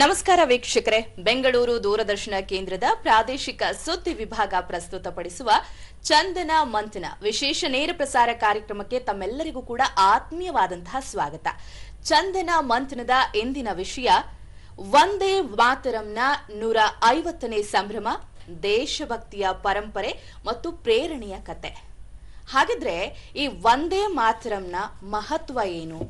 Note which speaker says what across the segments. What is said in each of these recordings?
Speaker 1: ನಮಸ್ಕಾರ ವೀಕ್ಷಕರೇ. ಬೆಂಗಳೂರು ದೂರದರ್ಶನ ಕೇಂದ್ರದ ಪ್ರಾದೇಶಿಕ ಸುದ್ದಿ ವಿಭಾಗ ಪ್ರಸ್ತುತಪಡಿಸುವ ಚಂದನ ಮಂಥನ ವಿಶೇಷ ನೇರ ಪ್ರಸಾರ ಕಾರ್ಯಕ್ರಮಕ್ಕೆ ತಮ್ಮೆಲ್ಲರಿಗೂ ಕೂಡ ಆತ್ಮೀಯವಾದಂತಹ ಸ್ವಾಗತ. ಚಂದನ ಮಂಥನದ ಇಂದಿನ ವಿಷಯ, ವಂದೇ ಮಾತರಂನ ನೂರ ಐವತ್ತನೇ ಸಂಭ್ರಮ, ದೇಶಭಕ್ತಿಯ ಪರಂಪರೆ ಮತ್ತು ಪ್ರೇರಣೆಯ ಕತೆ ಹಾಗಿದ್ರೆ ಈ ವಂದೇ ಮಾತರಂನ ಮಹತ್ವ ಏನು,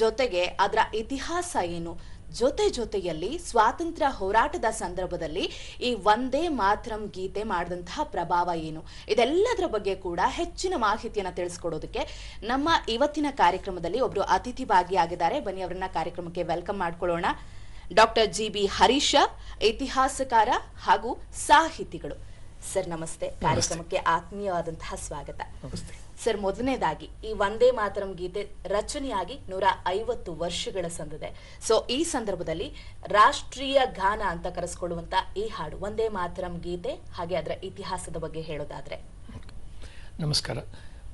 Speaker 1: ಜೊತೆಗೆ ಅದರ ಇತಿಹಾಸ ಏನು ಜೊತೆ ಜೊತೆಯಲ್ಲಿ ಸ್ವಾತಂತ್ರ್ಯ ಹೋರಾಟದ ಸಂದರ್ಭದಲ್ಲಿ ಈ ವಂದೇ ಮಾತ್ರಂ ಗೀತೆ ಮಾಡಿದಂತಹ ಪ್ರಭಾವ ಏನು? ಇದೆಲ್ಲದರ ಬಗ್ಗೆ ಕೂಡ ಹೆಚ್ಚಿನ ಮಾಹಿತಿಯನ್ನು ತಿಳಿಸ್ಕೊಡೋದಕ್ಕೆ ನಮ್ಮ ಇವತ್ತಿನ ಕಾರ್ಯಕ್ರಮದಲ್ಲಿ ಒಬ್ರು ಅತಿಥಿ ಭಾಗಿಯಾಗಿದ್ದಾರೆ. ಬನ್ನಿ ಅವರನ್ನ ಕಾರ್ಯಕ್ರಮಕ್ಕೆ ವೆಲ್ಕಮ್ ಮಾಡ್ಕೊಳ್ಳೋಣ. ಡಾಕ್ಟರ್ ಜಿ ಬಿ ಹರೀಶ ಇತಿಹಾಸಕಾರ ಹಾಗೂ ಸಾಹಿತಿಗಳು. ಸರ್ ನಮಸ್ತೆ. ಕಾರ್ಯಕ್ರಮಕ್ಕೆ ಆತ್ಮೀಯವಾದಂತಹ ಸ್ವಾಗತ. ಸರ್, ಮೊದಲನೇದಾಗಿ ಈ ವಂದೇ ಮಾತರಂ ಗೀತೆ ರಚನೆಯಾಗಿ ನೂರ ಐವತ್ತು ವರ್ಷಗಳ ಸಂದಿದೆ. ಸೊ ಈ ಸಂದರ್ಭದಲ್ಲಿ ರಾಷ್ಟ್ರೀಯ ಗಾನ ಅಂತ ಕರೆಸ್ಕೊಳ್ಳುವಂತ ಈ ಹಾಡು, ವಂದೇ ಮಾತರಂ ಗೀತೆ, ಹಾಗೆ ಅದರ ಇತಿಹಾಸದ ಬಗ್ಗೆ ಹೇಳೋದಾದ್ರೆ.
Speaker 2: ನಮಸ್ಕಾರ.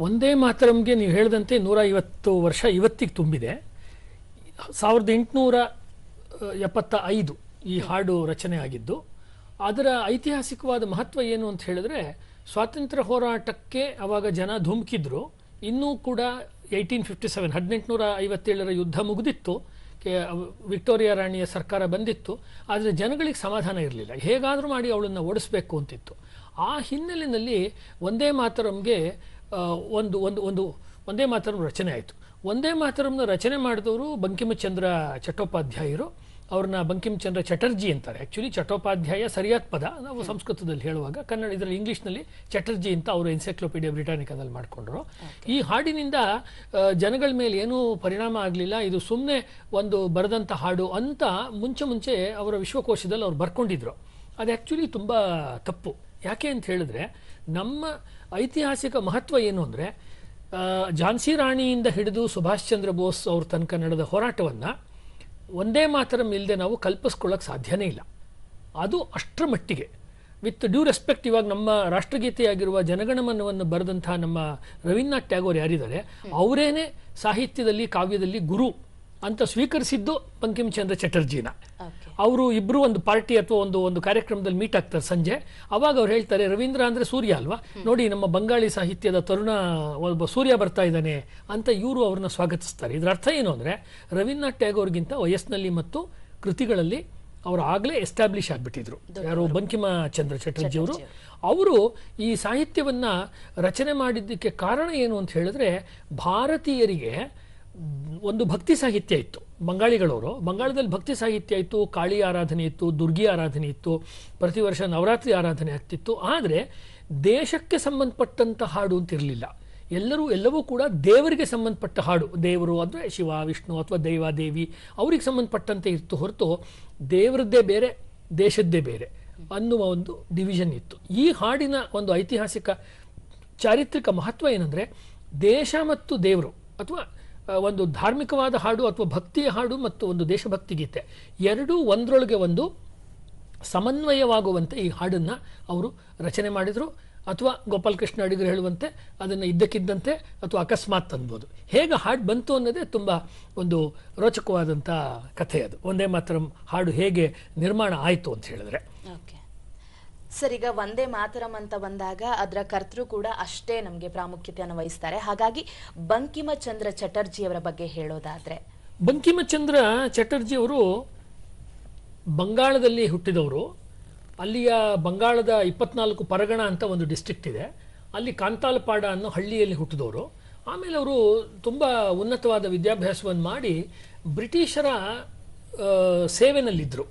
Speaker 2: ಒಂದೇ ಮಾತರಂಗೆ ನೀವು ಹೇಳಿದಂತೆ ನೂರ ಐವತ್ತು ವರ್ಷ ಇವತ್ತಿಗೆ ತುಂಬಿದೆ. ಸಾವಿರದ ಎಂಟುನೂರ ಎಪ್ಪತ್ತ ಐದು ಈ ಹಾಡು ರಚನೆ ಆಗಿದ್ದು, ಅದರ ಐತಿಹಾಸಿಕವಾದ ಮಹತ್ವ ಏನು ಅಂತ ಹೇಳಿದ್ರೆ ಸ್ವಾತಂತ್ರ್ಯ ಹೋರಾಟಕ್ಕೆ ಅವಾಗ ಜನ ಧುಮುಕಿದ್ರು. ಇನ್ನೂ ಕೂಡ ಏಯ್ಟೀನ್ ಫಿಫ್ಟಿ ಸೆವೆನ್ ಹದಿನೆಂಟುನೂರ ಐವತ್ತೇಳರ ಯುದ್ಧ ಮುಗಿದಿತ್ತು. ವಿಕ್ಟೋರಿಯಾ ರಾಣಿಯ ಸರ್ಕಾರ ಬಂದಿತ್ತು. ಆದರೆ ಜನಗಳಿಗೆ ಸಮಾಧಾನ ಇರಲಿಲ್ಲ. ಹೇಗಾದರೂ ಮಾಡಿ ಅವಳನ್ನು ಓಡಿಸ್ಬೇಕು ಅಂತಿತ್ತು. ಆ ಹಿನ್ನೆಲೆಯಲ್ಲಿ ಒಂದೇ ಮಾತರಂಗೆ ಒಂದು ಒಂದು ಒಂದು ಒಂದೇ ಮಾತರಂ ರಚನೆ ಆಯಿತು. ಒಂದೇ ಮಾತರಂನ ರಚನೆ ಮಾಡಿದವರು ಬಂಕಿಮಚಂದ್ರ ಚಟ್ಟೋಪಾಧ್ಯಾಯರು. ಅವ್ರನ್ನ ಬಂಕಿಮಚಂದ್ರ ಚಟರ್ಜಿ ಅಂತಾರೆ. ಆ್ಯಕ್ಚುಲಿ ಚಟೋಪಾಧ್ಯಾಯ ಸರಿಯಾದ ಪದ. ನಾವು ಸಂಸ್ಕೃತದಲ್ಲಿ ಹೇಳುವಾಗ ಕನ್ನಡ ಇದರಲ್ಲಿ ಇಂಗ್ಲೀಷ್ನಲ್ಲಿ ಚಟರ್ಜಿ ಅಂತ ಅವರು ಎನ್ಸೈಕ್ಲೋಪೀಡಿಯಾ ಬ್ರಿಟಾನಿಕಾದಲ್ಲಿ ಮಾಡಿಕೊಂಡ್ರು. ಈ ಹಾಡಿನಿಂದ ಜನಗಳ ಮೇಲೆ ಏನೂ ಪರಿಣಾಮ ಆಗಲಿಲ್ಲ. ಇದು ಸುಮ್ಮನೆ ಒಂದು ಬರೆದಂಥ ಹಾಡು ಅಂತ ಮುಂಚೆ ಮುಂಚೆ ಅವರ ವಿಶ್ವಕೋಶದಲ್ಲಿ ಅವ್ರು ಬರ್ಕೊಂಡಿದ್ರು. ಅದು ಆ್ಯಕ್ಚುಲಿ ತುಂಬ ತಪ್ಪು. ಯಾಕೆ ಅಂತ ಹೇಳಿದ್ರೆ ನಮ್ಮ ಐತಿಹಾಸಿಕ ಮಹತ್ವ ಏನು ಅಂದರೆ ಝಾನ್ಸಿ ರಾಣಿಯಿಂದ ಹಿಡಿದು ಸುಭಾಷ್ ಚಂದ್ರ ಬೋಸ್ ಅವ್ರ ತನಕ ನಡೆದ ಹೋರಾಟವನ್ನು ಒಂದೇ ಮಾತರಂ ಇಲ್ಲದೆ ನಾವು ಕಲ್ಪಿಸ್ಕೊಳ್ಳೋಕೆ ಸಾಧ್ಯನೇ ಇಲ್ಲ. ಅದು ಅಷ್ಟರ ಮಟ್ಟಿಗೆ. ವಿತ್ ಡ್ಯೂ ರೆಸ್ಪೆಕ್ಟ್ ಇವಾಗ ನಮ್ಮ ರಾಷ್ಟ್ರಗೀತೆಯಾಗಿರುವ ಜನಗಣಮನವನ್ನು ಬರೆದಂತಹ ನಮ್ಮ ರವೀಂದ್ರನಾಥ್ ಟ್ಯಾಗೋರ್ ಯಾರಿದ್ದಾರೆ ಅವರೇನೆ ಸಾಹಿತ್ಯದಲ್ಲಿ ಕಾವ್ಯದಲ್ಲಿ ಗುರು. ಅಂತ ಸ್ವೀಕರಿಸಿದ್ದು ಬಂಕಿಂಚಂದ್ರ ಚಟರ್ಜಿನ. ಅವರು ಇಬ್ಬರು ಒಂದು ಪಾರ್ಟಿ ಅಥವಾ ಒಂದು ಒಂದು ಕಾರ್ಯಕ್ರಮದಲ್ಲಿ ಮೀಟ್ ಆಗ್ತಾರೆ ಸಂಜೆ. ಅವಾಗ ಅವ್ರು ಹೇಳ್ತಾರೆ ರವೀಂದ್ರ ಅಂದ್ರೆ ಸೂರ್ಯ ಅಲ್ವಾ? ನೋಡಿ ನಮ್ಮ ಬಂಗಾಳಿ ಸಾಹಿತ್ಯದ ತರುಣ ಒಬ್ಬ ಸೂರ್ಯ ಬರ್ತಾ ಇದ್ದಾನೆ ಅಂತ ಇವರು ಅವ್ರನ್ನ ಸ್ವಾಗತಿಸ್ತಾರೆ. ಇದರ ಅರ್ಥ ಏನು ಅಂದರೆ ರವೀಂದ್ರನಾಥ್ ಟ್ಯಾಗೋರ್ಗಿಂತ ವಯಸ್ಸಿನಲ್ಲಿ ಮತ್ತು ಕೃತಿಗಳಲ್ಲಿ ಅವರು ಆಗಲೇ ಎಸ್ಟಾಬ್ಲಿಷ್ ಆಗಿಬಿಟ್ಟಿದ್ರು. ಯಾರು ಬಂಕಿಮ ಚಂದ್ರ ಚಟರ್ಜಿ ಅವರು. ಅವರು ಈ ಸಾಹಿತ್ಯವನ್ನ ರಚನೆ ಮಾಡಿದ್ದಕ್ಕೆ ಕಾರಣ ಏನು ಅಂತ ಹೇಳಿದ್ರೆ ಭಾರತೀಯರಿಗೆ ಒಂದು ಭಕ್ತಿ ಸಾಹಿತ್ಯ ಇತ್ತು. ಬಂಗಾಳಿಗಳವರು, ಬಂಗಾಳದಲ್ಲಿ ಭಕ್ತಿ ಸಾಹಿತ್ಯ ಇತ್ತು, ಕಾಳಿ ಆರಾಧನೆ ಇತ್ತು, ದುರ್ಗಿ ಆರಾಧನೆ ಇತ್ತು, ಪ್ರತಿ ವರ್ಷ ನವರಾತ್ರಿ ಆರಾಧನೆ ಆಗ್ತಿತ್ತು. ಆದರೆ ದೇಶಕ್ಕೆ ಸಂಬಂಧಪಟ್ಟಂಥ ಹಾಡು ಅಂತ ಇರಲಿಲ್ಲ. ಎಲ್ಲರೂ, ಎಲ್ಲವೂ ಕೂಡ ದೇವರಿಗೆ ಸಂಬಂಧಪಟ್ಟ ಹಾಡು. ದೇವರು ಅಂದರೆ ಶಿವ, ವಿಷ್ಣು ಅಥವಾ ದೈವ, ದೇವಿ, ಅವ್ರಿಗೆ ಸಂಬಂಧಪಟ್ಟಂತೆ ಇತ್ತು ಹೊರತು ದೇವರದ್ದೇ ಬೇರೆ, ದೇಶದ್ದೇ ಬೇರೆ ಅನ್ನುವ ಒಂದು ಡಿವಿಷನ್ ಇತ್ತು. ಈ ಹಾಡಿನ ಒಂದು ಐತಿಹಾಸಿಕ, ಚಾರಿತ್ರಿಕ ಮಹತ್ವ ಏನಂದರೆ ದೇಶ ಮತ್ತು ದೇವರು ಅಥವಾ ಒಂದು ಧಾರ್ಮಿಕವಾದ ಹಾಡು ಅಥವಾ ಭಕ್ತಿಯ ಹಾಡು ಮತ್ತು ಒಂದು ದೇಶಭಕ್ತಿ ಗೀತೆ. ಎರಡೂ ಒಂದರೊಳಗೆ ಒಂದು ಸಮನ್ವಯವಾಗುವಂತೆ ಈ ಹಾಡನ್ನು ಅವರು ರಚನೆ ಮಾಡಿದರು. ಅಥವಾ ಗೋಪಾಲಕೃಷ್ಣ ಅಡಿಗರು ಹೇಳುವಂತೆ ಅದನ್ನು ಇದ್ದಕ್ಕಿದ್ದಂತೆ ಅಥವಾ ಅಕಸ್ಮಾತ್ ಅನ್ಬೋದು. ಹೇಗೆ ಹಾಡು ಬಂತು ಅನ್ನೋದೇ ತುಂಬ ಒಂದು ರೋಚಕವಾದಂಥ ಕಥೆ ಅದು. ಒಂದೇ ಮಾತ್ರ ಹಾಡು ಹೇಗೆ ನಿರ್ಮಾಣ ಆಯಿತು ಅಂತ ಹೇಳಿದ್ರೆ.
Speaker 1: ಸರ್, ಈಗ ವಂದೇ ಮಾತರಂ ಅಂತ ಬಂದಾಗ ಅದರ ಕರ್ತೃ ಕೂಡ ಅಷ್ಟೇ ನಮಗೆ ಪ್ರಾಮುಖ್ಯತೆಯನ್ನು ವಹಿಸ್ತಾರೆ. ಹಾಗಾಗಿ ಬಂಕಿಮ ಚಂದ್ರ ಚಟರ್ಜಿಯವರ ಬಗ್ಗೆ ಹೇಳೋದಾದ್ರೆ.
Speaker 2: ಬಂಕಿಮಚಂದ್ರ ಚಟರ್ಜಿ ಅವರು ಬಂಗಾಳದಲ್ಲಿ ಹುಟ್ಟಿದವರು. ಅಲ್ಲಿಯ ಬಂಗಾಳದ ಇಪ್ಪತ್ನಾಲ್ಕು ಪರಗಣ ಅಂತ ಒಂದು ಡಿಸ್ಟ್ರಿಕ್ಟ್ ಇದೆ. ಅಲ್ಲಿ ಕಾಂತಾಲ್ಪಾಡ ಅನ್ನೋ ಹಳ್ಳಿಯಲ್ಲಿ ಹುಟ್ಟಿದವರು. ಆಮೇಲೆ ಅವರು ತುಂಬ ಉನ್ನತವಾದ ವಿದ್ಯಾಭ್ಯಾಸವನ್ನು ಮಾಡಿ ಬ್ರಿಟಿಷರ ಸೇವೆನಲ್ಲಿದ್ದರು.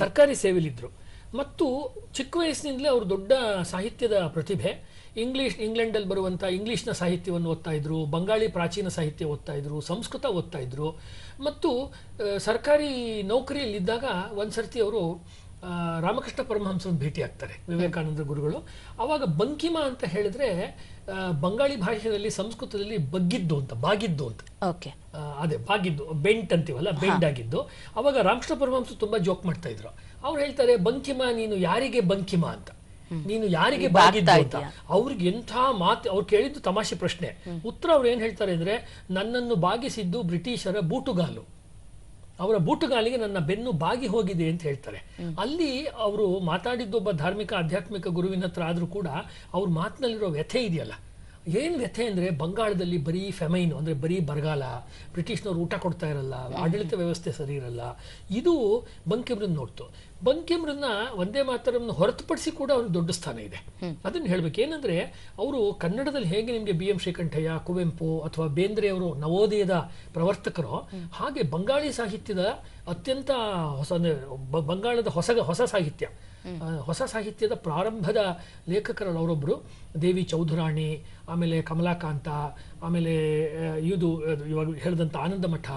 Speaker 2: ಸರ್ಕಾರಿ ಸೇವೆಯಲ್ಲಿದ್ದರು. ಮತ್ತು ಚಿಕ್ಕ ವಯಸ್ಸಿನಿಂದಲೇ ಅವರು ದೊಡ್ಡ ಸಾಹಿತ್ಯದ ಪ್ರತಿಭೆ. ಇಂಗ್ಲಿಷ್ ಇಂಗ್ಲೆಂಡಲ್ಲಿ ಬರುವಂಥ ಇಂಗ್ಲೀಷ್ನ ಸಾಹಿತ್ಯವನ್ನು ಓದ್ತಾ ಇದ್ರು ಬಂಗಾಳಿ ಪ್ರಾಚೀನ ಸಾಹಿತ್ಯ ಓದ್ತಾ ಇದ್ರು ಸಂಸ್ಕೃತ ಓದ್ತಾ ಇದ್ರು. ಮತ್ತು ಸರ್ಕಾರಿ ನೌಕರಿಯಲ್ಲಿದ್ದಾಗ ಒಂದು ಸರ್ತಿ ಅವರು ರಾಮಕೃಷ್ಣ ಪರಮಹಂಸನ ಭೇಟಿ ಆಗ್ತಾರೆ ವಿವೇಕಾನಂದ ಗುರುಗಳು. ಆವಾಗ ಬಂಕಿಮ ಅಂತ ಹೇಳಿದ್ರೆ ಬಂಗಾಳಿ ಭಾಷೆಯಲ್ಲಿ ಸಂಸ್ಕೃತದಲ್ಲಿ ಬಗ್ಗಿದ್ದು ಅಂತ ಬಾಗಿದ್ದು ಅಂತ.
Speaker 1: ಓಕೆ.
Speaker 2: ಅದೇ ಬಾಗಿದ್ದು ಬೆಂಟ್ ಅಂತೀವಲ್ಲ ಬೆಂಡ್ ಆಗಿದ್ದು. ಅವಾಗ ರಾಮಕೃಷ್ಣ ಪರಮಹಂಸ ತುಂಬಾ ಜೋಕ್ ಮಾಡ್ತಾ ಇದ್ರು. ಅವ್ರು ಹೇಳ್ತಾರೆ ಬಂಕಿಮ ನೀನು ಯಾರಿಗೆ ಬಂಕಿಮ ಅಂತ? ನೀನು ಯಾರಿಗೆ ಬಾಗಿದ್ದು ಅಂತ. ಅವ್ರಿಗೆ ಎಂಥ ಮಾತು ಅವ್ರು ಕೇಳಿದ್ದು ತಮಾಷೆ ಪ್ರಶ್ನೆ. ಉತ್ತರ ಅವ್ರು ಏನ್ ಹೇಳ್ತಾರೆ ಅಂದ್ರೆ ನನ್ನನ್ನು ಬಾಗಿಸಿದ್ದು ಬ್ರಿಟಿಷರ ಬೂಟುಗಾಲು. ಅವರ ಬೂಟುಗಾಲಿಗೆ ನನ್ನ ಬೆನ್ನು ಬಾಗಿ ಹೋಗಿದೆ ಅಂತ ಹೇಳ್ತಾರೆ. ಅಲ್ಲಿ ಅವರು ಮಾತಾಡಿದ್ದೊಬ್ಬ ಧಾರ್ಮಿಕ ಆಧ್ಯಾತ್ಮಿಕ ಗುರುವಿನ ಹತ್ರ ಆದ್ರೂ ಕೂಡ ಅವ್ರ ಮಾತಿನಲ್ಲಿರೋ ವ್ಯಥೆ ಇದೆಯಲ್ಲ. ಏನ್ ವ್ಯಥೆ ಅಂದ್ರೆ ಬಂಗಾಳದಲ್ಲಿ ಬರೀ ಫೆಮೈನ್ ಅಂದ್ರೆ ಬರೀ ಬರಗಾಲ ಬ್ರಿಟಿಷ್ನವ್ರು ಊಟ ಕೊಡ್ತಾ ಇರಲ್ಲ ಆಡಳಿತ ವ್ಯವಸ್ಥೆ ಸರಿ ಇರಲ್ಲ. ಇದು ಬಂಕಿಮ್ರನ್ ನೋಡ್ತು. ಬಂಕಿಮ್ರನ್ನ ಒಂದೇ ಮಾತರನ್ನು ಹೊರತುಪಡಿಸಿ ಕೂಡ ಅವ್ರಿಗೆ ದೊಡ್ಡ ಸ್ಥಾನ ಇದೆ. ಅದನ್ನು ಹೇಳ್ಬೇಕು. ಏನಂದ್ರೆ ಅವರು ಕನ್ನಡದಲ್ಲಿ ಹೇಗೆ ನಿಮಗೆ ಬಿ ಎಂ ಶ್ರೀಕಂಠಯ್ಯ ಕುವೆಂಪು ಅಥವಾ ಬೇಂದ್ರೆ ಅವರು ನವೋದಯದ ಪ್ರವರ್ತಕರು ಹಾಗೆ ಬಂಗಾಳಿ ಸಾಹಿತ್ಯದ ಅತ್ಯಂತ ಹೊಸ ಅಂದ್ರೆ ಬಂಗಾಳದ ಹೊಸ ಹೊಸ ಸಾಹಿತ್ಯ. ಹೊಸ ಸಾಹಿತ್ಯದ ಪ್ರಾರಂಭದ ಲೇಖಕರಲ್ಲಿ ಅವರೊಬ್ಬರು ದೇವಿ ಚೌಧುರಾಣಿ ಆಮೇಲೆ ಕಮಲಾಕಾಂತ ಆಮೇಲೆ ಇದು ಇವಾಗ ಹೇಳಿದಂಥ ಆನಂದ ಮಠ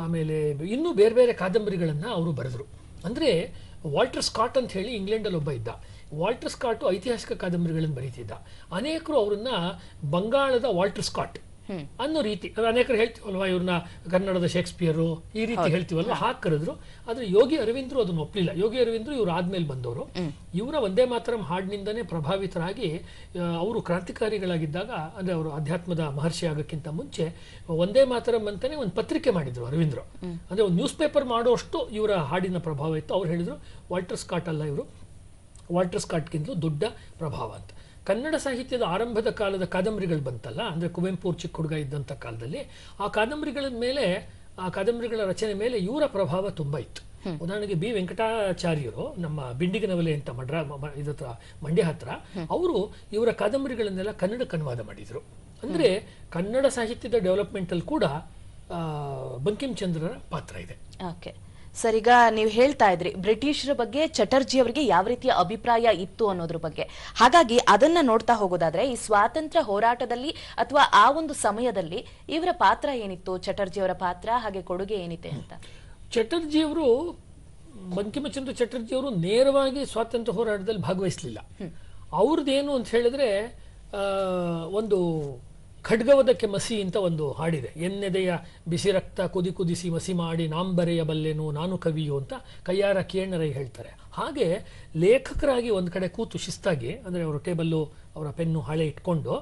Speaker 2: ಆಮೇಲೆ ಇನ್ನೂ ಬೇರೆ ಬೇರೆ ಕಾದಂಬರಿಗಳನ್ನು ಅವರು ಬರೆದರು. ಅಂದರೆ ವಾಲ್ಟರ್ ಸ್ಕಾಟ್ ಅಂತ ಹೇಳಿ ಇಂಗ್ಲೆಂಡಲ್ಲಿ ಒಬ್ಬ ಇದ್ದ. ವಾಲ್ಟರ್ ಸ್ಕಾಟು ಐತಿಹಾಸಿಕ ಕಾದಂಬರಿಗಳನ್ನು ಬರೀತಿದ್ದ. ಅನೇಕರು ಅವರನ್ನು ಬಂಗಾಳದ ವಾಲ್ಟರ್ ಸ್ಕಾಟ್ ಅನ್ನೋ ರೀತಿ ಅದು ಅನೇಕರು ಹೇಳ್ತೀವಲ್ವಾ ಇವ್ರನ್ನ ಕನ್ನಡದ ಶೇಕ್ಸ್ಪಿಯರು ಈ ರೀತಿ ಹೇಳ್ತೀವಲ್ವ? ಹಾಗೆ ಕರೆದ್ರು ಆದ್ರೆ ಯೋಗಿ ಅರವಿಂದ್ರು ಅದನ್ನ ಒಪ್ಪಲಿಲ್ಲ ಯೋಗಿ ಅರವಿಂದ್ರು ಇವ್ರು ಆದ್ಮೇಲೆ ಬಂದವರು. ಇವರ ಒಂದೇ ಮಾತರಂ ಹಾಡಿನಿಂದನೇ ಪ್ರಭಾವಿತರಾಗಿ ಅವರು ಕ್ರಾಂತಿಕಾರಿಗಳಾಗಿದ್ದಾಗ ಅಂದ್ರೆ ಅವರು ಅಧ್ಯಾತ್ಮದ ಮಹರ್ಷಿ ಆಗೋಕ್ಕಿಂತ ಮುಂಚೆ ಒಂದೇ ಮಾತರಂ ಅಂತಾನೆ ಒಂದು ಪತ್ರಿಕೆ ಮಾಡಿದ್ರು ಅರವಿಂದ್ರು. ಅಂದ್ರೆ ಒಂದು ನ್ಯೂಸ್ ಪೇಪರ್ ಮಾಡೋಷ್ಟು ಇವರ ಹಾಡಿನ ಪ್ರಭಾವ ಇತ್ತು. ಅವ್ರು ಹೇಳಿದ್ರು ವಾಲ್ಟರ್ ಸ್ಕಾಟ್ ಅಲ್ಲ ಇವರು. ವಾಲ್ಟರ್ ಸ್ಕಾಟ್ಗಿಂತಲೂ ದೊಡ್ಡ ಪ್ರಭಾವ ಅಂತ. ಕನ್ನಡ ಸಾಹಿತ್ಯದ ಆರಂಭದ ಕಾಲದ ಕಾದಂಬರಿಗಳು ಬಂತಲ್ಲ ಅಂದರೆ ಕುವೆಂಪು ಚಿಕ್ಕ ಹುಡುಗ ಇದ್ದಂಥ ಕಾಲದಲ್ಲಿ ಆ ಕಾದಂಬರಿಗಳ ಮೇಲೆ ಆ ಕಾದಂಬರಿಗಳ ರಚನೆ ಮೇಲೆ ಇವರ ಪ್ರಭಾವ ತುಂಬ ಇತ್ತು. ಉದಾಹರಣೆಗೆ ಬಿ ವೆಂಕಟಾಚಾರ್ಯರು ನಮ್ಮ ಬಿಂಡಿಗನವಲೆ ಅಂತ ಮಡ್ರ ಇದತ್ರ ಮಂಡ್ಯ ಹತ್ರ ಅವರು ಇವರ ಕಾದಂಬರಿಗಳನ್ನೆಲ್ಲ ಕನ್ನಡಕ್ಕೆ ಅನುವಾದ ಮಾಡಿದರು. ಅಂದರೆ ಕನ್ನಡ ಸಾಹಿತ್ಯದ ಡೆವಲಪ್ಮೆಂಟಲ್ಲಿ ಕೂಡ ಬಂಕಿಂಚಂದ್ರರ ಬಂಕಿಂ ಚಂದ್ರರ ಪಾತ್ರ ಇದೆ.
Speaker 1: ಓಕೆ. ಸರ್ ಈಗ ನೀವು ಹೇಳ್ತಾ ಇದ್ರಿ ಬ್ರಿಟಿಷರ ಬಗ್ಗೆ ಚಟರ್ಜಿ ಅವರಿಗೆ ಯಾವ ರೀತಿಯ ಅಭಿಪ್ರಾಯ ಇತ್ತು ಅನ್ನೋದ್ರ ಬಗ್ಗೆ. ಹಾಗಾಗಿ ಅದನ್ನ ನೋಡ್ತಾ ಹೋಗೋದಾದ್ರೆ ಈ ಸ್ವಾತಂತ್ರ್ಯ ಹೋರಾಟದಲ್ಲಿ ಅಥವಾ ಆ ಒಂದು ಸಮಯದಲ್ಲಿ ಇವರ ಪಾತ್ರ ಏನಿತ್ತು ಚಟರ್ಜಿ ಅವರ ಪಾತ್ರ ಹಾಗೆ ಕೊಡುಗೆ ಏನಿದೆ ಅಂತ?
Speaker 2: ಚಟರ್ಜಿಯವರು ಬಂಕಿಮಚಂದ್ರ ಚಟರ್ಜಿ ಅವರು ನೇರವಾಗಿ ಸ್ವಾತಂತ್ರ್ಯ ಹೋರಾಟದಲ್ಲಿ ಭಾಗವಹಿಸಲಿಲ್ಲ. ಅವ್ರದ್ದೇನು ಅಂತ ಹೇಳಿದ್ರೆ ಒಂದು ಖಡ್ಗವದಕ್ಕೆ ಮಸಿ ಅಂತ ಒಂದು ಹಾಡಿದೆ. ಎನ್ನೆದೆಯ ಬಿಸಿ ರಕ್ತ ಕುದಿ ಕುದಿಸಿ ಮಸಿ ಮಾಡಿ ನಾಂಬರೆಯ ಬಲ್ಲೆನು ನಾನು ಕವಿಯು ಅಂತ ಕೈಯಾರ ಕೇಣರೈ ಹೇಳ್ತಾರೆ. ಹಾಗೆ ಲೇಖಕರಾಗಿ ಒಂದು ಕಡೆ ಕೂತು ಶಿಸ್ತಾಗಿ, ಅಂದರೆ ಅವರು ಟೇಬಲ್ಲು, ಅವರ ಪೆನ್ನು ಹಾಳೆ ಇಟ್ಕೊಂಡು,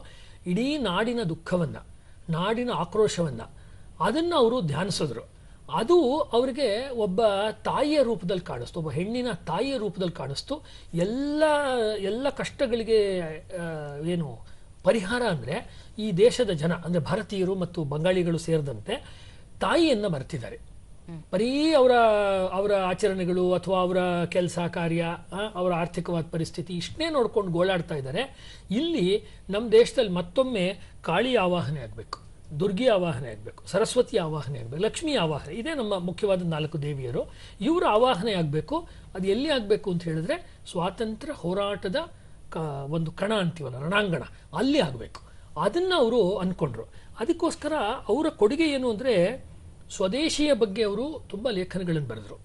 Speaker 2: ಇಡೀ ನಾಡಿನ ದುಃಖವನ್ನು, ನಾಡಿನ ಆಕ್ರೋಶವನ್ನು, ಅದನ್ನು ಅವರು ಧ್ಯಾನಿಸಿದ್ರು. ಅದು ಅವರಿಗೆ ಒಬ್ಬ ತಾಯಿಯ ರೂಪದಲ್ಲಿ ಕಾಣಿಸ್ತು, ಒಬ್ಬ ಹೆಣ್ಣಿನ ತಾಯಿಯ ರೂಪದಲ್ಲಿ ಕಾಣಿಸ್ತು. ಎಲ್ಲ ಎಲ್ಲ ಕಷ್ಟಗಳಿಗೆ ಏನು ಪರಿಹಾರ ಅಂದರೆ ಈ ದೇಶದ ಜನ ಅಂದರೆ ಭಾರತೀಯರು ಮತ್ತು ಬಂಗಾಳಿಗಳು ಸೇರಿದಂತೆ ತಾಯಿಯನ್ನು ಮರೆತಿದ್ದಾರೆ. ಬರೀ ಅವರ ಅವರ ಆಚರಣೆಗಳು ಅಥವಾ ಅವರ ಕೆಲಸ ಕಾರ್ಯ ಅವರ ಆರ್ಥಿಕವಾದ ಪರಿಸ್ಥಿತಿ ಇಷ್ಟನ್ನೇ ನೋಡ್ಕೊಂಡು ಗೋಳಾಡ್ತಾ ಇದ್ದಾರೆ. ಇಲ್ಲಿ ನಮ್ಮ ದೇಶದಲ್ಲಿ ಮತ್ತೊಮ್ಮೆ ಕಾಳಿ ಆವಾಹನೆ ಆಗಬೇಕು ದುರ್ಗಿ ಆವಾಹನೆ ಆಗಬೇಕು ಸರಸ್ವತಿ ಆವಾಹನೆ ಆಗಬೇಕು ಲಕ್ಷ್ಮಿ ಆವಾಹನೆ. ಇದೇ ನಮ್ಮ ಮುಖ್ಯವಾದ ನಾಲ್ಕು ದೇವಿಯರು. ಇವರ ಆವಾಹನೆ ಆಗಬೇಕು. ಅದು ಎಲ್ಲಿ ಆಗಬೇಕು ಅಂತ ಹೇಳಿದ್ರೆ ಸ್ವಾತಂತ್ರ್ಯ ಹೋರಾಟದ ಕ ಒಂದು ಕಣ ಅಂತೀವಲ್ಲ ರಣಾಂಗಣ ಅಲ್ಲಿ ಆಗಬೇಕು. ಅದನ್ನು ಅವರು ಅಂದ್ಕೊಂಡ್ರು ಅದಕ್ಕೋಸ್ಕರ ಅವರ ಕೊಡುಗೆ ಏನು ಅಂದರೆ ಸ್ವದೇಶಿಯ ಬಗ್ಗೆ ಅವರು ತುಂಬ ಲೇಖನಗಳನ್ನು ಬರೆದರು.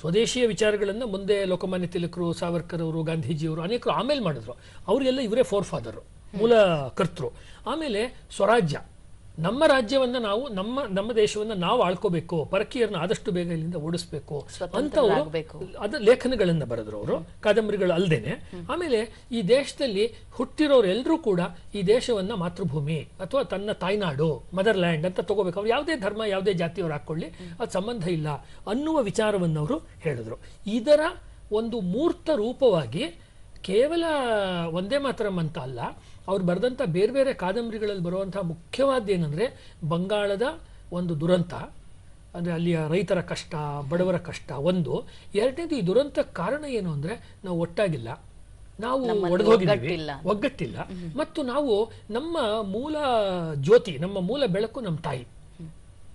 Speaker 2: ಸ್ವದೇಶಿಯ ವಿಚಾರಗಳನ್ನು ಮುಂದೆ ಲೋಕಮಾನ್ಯ ತಿಲಕರು ಸಾವರ್ಕರ್ ಅವರು ಗಾಂಧೀಜಿಯವರು ಅನೇಕರು ಆಮೇಲೆ ಮಾಡಿದ್ರು. ಅವರೆಲ್ಲ ಇವರೇ ಫೋರ್ ಫಾದರು ಮೂಲ ಕರ್ತೃ. ಆಮೇಲೆ ಸ್ವರಾಜ್ಯ. ನಮ್ಮ ರಾಜ್ಯವನ್ನ ನಾವು ನಮ್ಮ ನಮ್ಮ ದೇಶವನ್ನ ನಾವು ಆಳ್ಕೋಬೇಕು ಪರಕೀಯರನ್ನ ಆದಷ್ಟು ಬೇಗ ಇಲ್ಲಿಂದ ಓಡಿಸ್ಬೇಕು ಅಂತ ಅದು ಲೇಖನಗಳನ್ನ ಬರೆದ್ರು ಅವರು ಕಾದಂಬರಿಗಳು ಅಲ್ಲದೇನೆ ಆಮೇಲೆ ಈ ದೇಶದಲ್ಲಿ ಹುಟ್ಟಿರೋರು ಎಲ್ಲರೂ ಕೂಡ ಈ ದೇಶವನ್ನ ಮಾತೃಭೂಮಿ ಅಥವಾ ತನ್ನ ತಾಯ್ನಾಡು ಮದರ್ಲ್ಯಾಂಡ್ ಅಂತ ತಗೋಬೇಕು. ಅವ್ರು ಯಾವುದೇ ಧರ್ಮ ಯಾವುದೇ ಜಾತಿಯವರು ಹಾಕೊಳ್ಳಿ ಅದು ಸಂಬಂಧ ಇಲ್ಲ ಅನ್ನುವ ವಿಚಾರವನ್ನು ಅವರು ಹೇಳಿದ್ರು. ಇದರ ಒಂದು ಮೂರ್ತ ರೂಪವಾಗಿ ಕೇವಲ ಒಂದೇ ಮಾತ್ರ ಅಂತ ಅಲ್ಲ ಅವ್ರು ಬರೆದಂಥ ಬೇರೆ ಬೇರೆ ಕಾದಂಬರಿಗಳಲ್ಲಿ ಬರುವಂತಹ ಮುಖ್ಯವಾದ್ದೇನೆಂದರೆ ಬಂಗಾಳದ ಒಂದು ದುರಂತ ಅಂದರೆ ಅಲ್ಲಿಯ ರೈತರ ಕಷ್ಟ ಬಡವರ ಕಷ್ಟ ಒಂದು. ಎರಡನೇದು ಈ ದುರಂತ ಕಾರಣ ಏನು ಅಂದರೆ ನಾವು ಒಟ್ಟಾಗಿಲ್ಲ. ನಾವು ಒಡೆದೋಗಿದ್ದೀವಿ.
Speaker 1: ಒಗ್ಗಟ್ಟಿಲ್ಲ
Speaker 2: ಮತ್ತು ನಾವು ನಮ್ಮ ಮೂಲ ಜ್ಯೋತಿ ನಮ್ಮ ಮೂಲ ಬೆಳಕು ನಮ್ಮ ತಾಯಿ.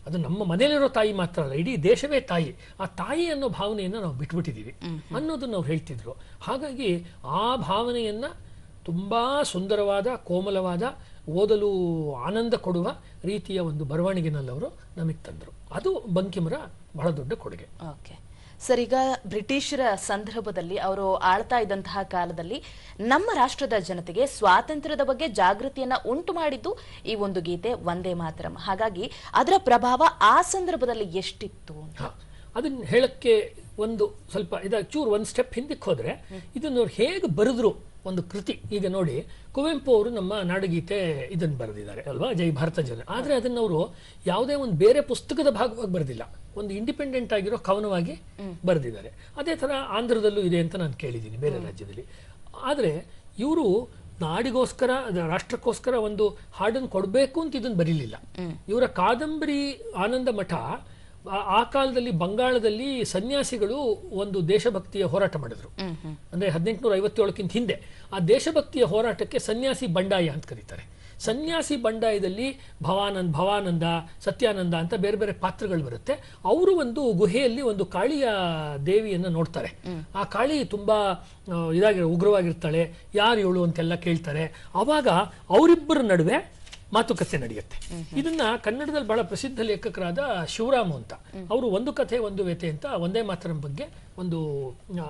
Speaker 2: ಅದು ನಮ್ಮ ಮನೆಯಲ್ಲಿರೋ ತಾಯಿ ಮಾತ್ರ ಅಲ್ಲ ಇಡೀ ದೇಶವೇ ತಾಯಿ. ಆ ತಾಯಿ ಅನ್ನೋ ಭಾವನೆಯನ್ನು ನಾವು ಬಿಟ್ಬಿಟ್ಟಿದ್ದೀವಿ. ಅನ್ನೋದನ್ನು ಅವ್ರು ಹೇಳ್ತಿದ್ರು. ಹಾಗಾಗಿ ಆ ಭಾವನೆಯನ್ನ ತುಂಬಾ ಸುಂದರವಾದ ಕೋಮಲವಾದ ಓದಲು ಆನಂದ ಕೊಡುವ ರೀತಿಯ ಒಂದು ಬರವಣಿಗೆನಲ್ಲಿ ಅವರು ನಮಗೆ ತಂದರು. ಅದು ಬಂಕಿಮರ ಬಹಳ ದೊಡ್ಡ ಕೊಡುಗೆ.
Speaker 1: ಓಕೆ. ಸರ್ ಈಗ ಬ್ರಿಟಿಷರ ಸಂದರ್ಭದಲ್ಲಿ ಅವರು ಆಳ್ತಾ ಇದ್ದಂತಹ ಕಾಲದಲ್ಲಿ ನಮ್ಮ ರಾಷ್ಟ್ರದ ಜನತೆಗೆ ಸ್ವಾತಂತ್ರ್ಯದ ಬಗ್ಗೆ ಜಾಗೃತಿಯನ್ನು ಉಂಟು ಮಾಡಿದ್ದು ಈ ಒಂದು ಗೀತೆ ಒಂದೇ ಮಾತರಂ. ಹಾಗಾಗಿ ಅದರ ಪ್ರಭಾವ ಆ ಸಂದರ್ಭದಲ್ಲಿ ಎಷ್ಟಿತ್ತು
Speaker 2: ಅದನ್ನ ಹೇಳಕ್ಕೆ ಒಂದು ಸ್ವಲ್ಪ ಇದ ಚೂರು ಒಂದು ಸ್ಟೆಪ್ ಹಿಂದಕ್ಕೆ ಹೋದ್ರೆ ಇದನ್ನು ಅವ್ರು ಹೇಗೆ ಬರೆದ್ರು ಒಂದು ಕೃತಿ. ಈಗ ನೋಡಿ ಕುವೆಂಪು ಅವರು ನಮ್ಮ ನಾಡಗೀತೆ ಇದನ್ನು ಬರೆದಿದ್ದಾರೆ ಅಲ್ವಾ? ಜೈ ಭಾರತ ಜನ ಆದರೆ ಅದನ್ನು ಅವರು ಯಾವುದೇ ಒಂದು ಬೇರೆ ಪುಸ್ತಕದ ಭಾಗವಾಗಿ ಬರೆದಿಲ್ಲ. ಒಂದು ಇಂಡಿಪೆಂಡೆಂಟ್ ಆಗಿರೋ ಕವನವಾಗಿ ಬರೆದಿದ್ದಾರೆ. ಅದೇ ಥರ ಆಂಧ್ರದಲ್ಲೂ ಇದೆ ಅಂತ ನಾನು ಕೇಳಿದ್ದೀನಿ ಬೇರೆ ರಾಜ್ಯದಲ್ಲಿ. ಆದರೆ ಇವರು ನಾಡಿಗೋಸ್ಕರ ರಾಷ್ಟ್ರಕ್ಕೋಸ್ಕರ ಒಂದು ಹಾಡನ್ನು ಕೊಡಬೇಕು ಅಂತ ಇದನ್ನು ಬರೀಲಿಲ್ಲ. ಇವರ ಕಾದಂಬರಿ ಆನಂದ ಮಠ ಆ- ಕಾಲದಲ್ಲಿ ಬಂಗಾಳದಲ್ಲಿ ಸನ್ಯಾಸಿಗಳು ಒಂದು ದೇಶಭಕ್ತಿಯ ಹೋರಾಟ ಮಾಡಿದ್ರು. ಅಂದ್ರೆ ಹದಿನೆಂಟುನೂರ ಐವತ್ತೇಳಕ್ಕಿಂತ ಹಿಂದೆ. ಆ ದೇಶಭಕ್ತಿಯ ಹೋರಾಟಕ್ಕೆ ಸನ್ಯಾಸಿ ಬಂಡಾಯ ಅಂತ ಕರೀತಾರೆ. ಸನ್ಯಾಸಿ ಬಂಡಾಯದಲ್ಲಿ ಭವಾನಂದ್ ಭವಾನಂದ ಸತ್ಯಾನಂದ ಅಂತ ಬೇರೆ ಬೇರೆ ಪಾತ್ರಗಳು ಬರುತ್ತೆ. ಅವರು ಒಂದು ಗುಹೆಯಲ್ಲಿ ಒಂದು ಕಾಳಿಯ ದೇವಿಯನ್ನು ನೋಡ್ತಾರೆ. ಆ ಕಾಳಿ ತುಂಬಾ ಇದಾಗಿರೋ ಇದಾಗಿ ಉಗ್ರವಾಗಿರ್ತಾಳೆ. ಯಾರು ಇವಳು ಅಂತೆಲ್ಲ ಕೇಳ್ತಾರೆ. ಅವಾಗ ಅವರಿಬ್ಬರ ನಡುವೆ ಮಾತುಕತೆ ನಡೆಯುತ್ತೆ. ಇದನ್ನ ಕನ್ನಡದಲ್ಲಿ ಬಹಳ ಪ್ರಸಿದ್ಧ ಲೇಖಕರಾದ ಶಿವರಾಮು ಅಂತ. ಅವರು ಒಂದು ಕಥೆ, ಒಂದು ವ್ಯತೆ ಅಂತ ಒಂದೇ ಮಾತ್ರ ಬಗ್ಗೆ ಒಂದು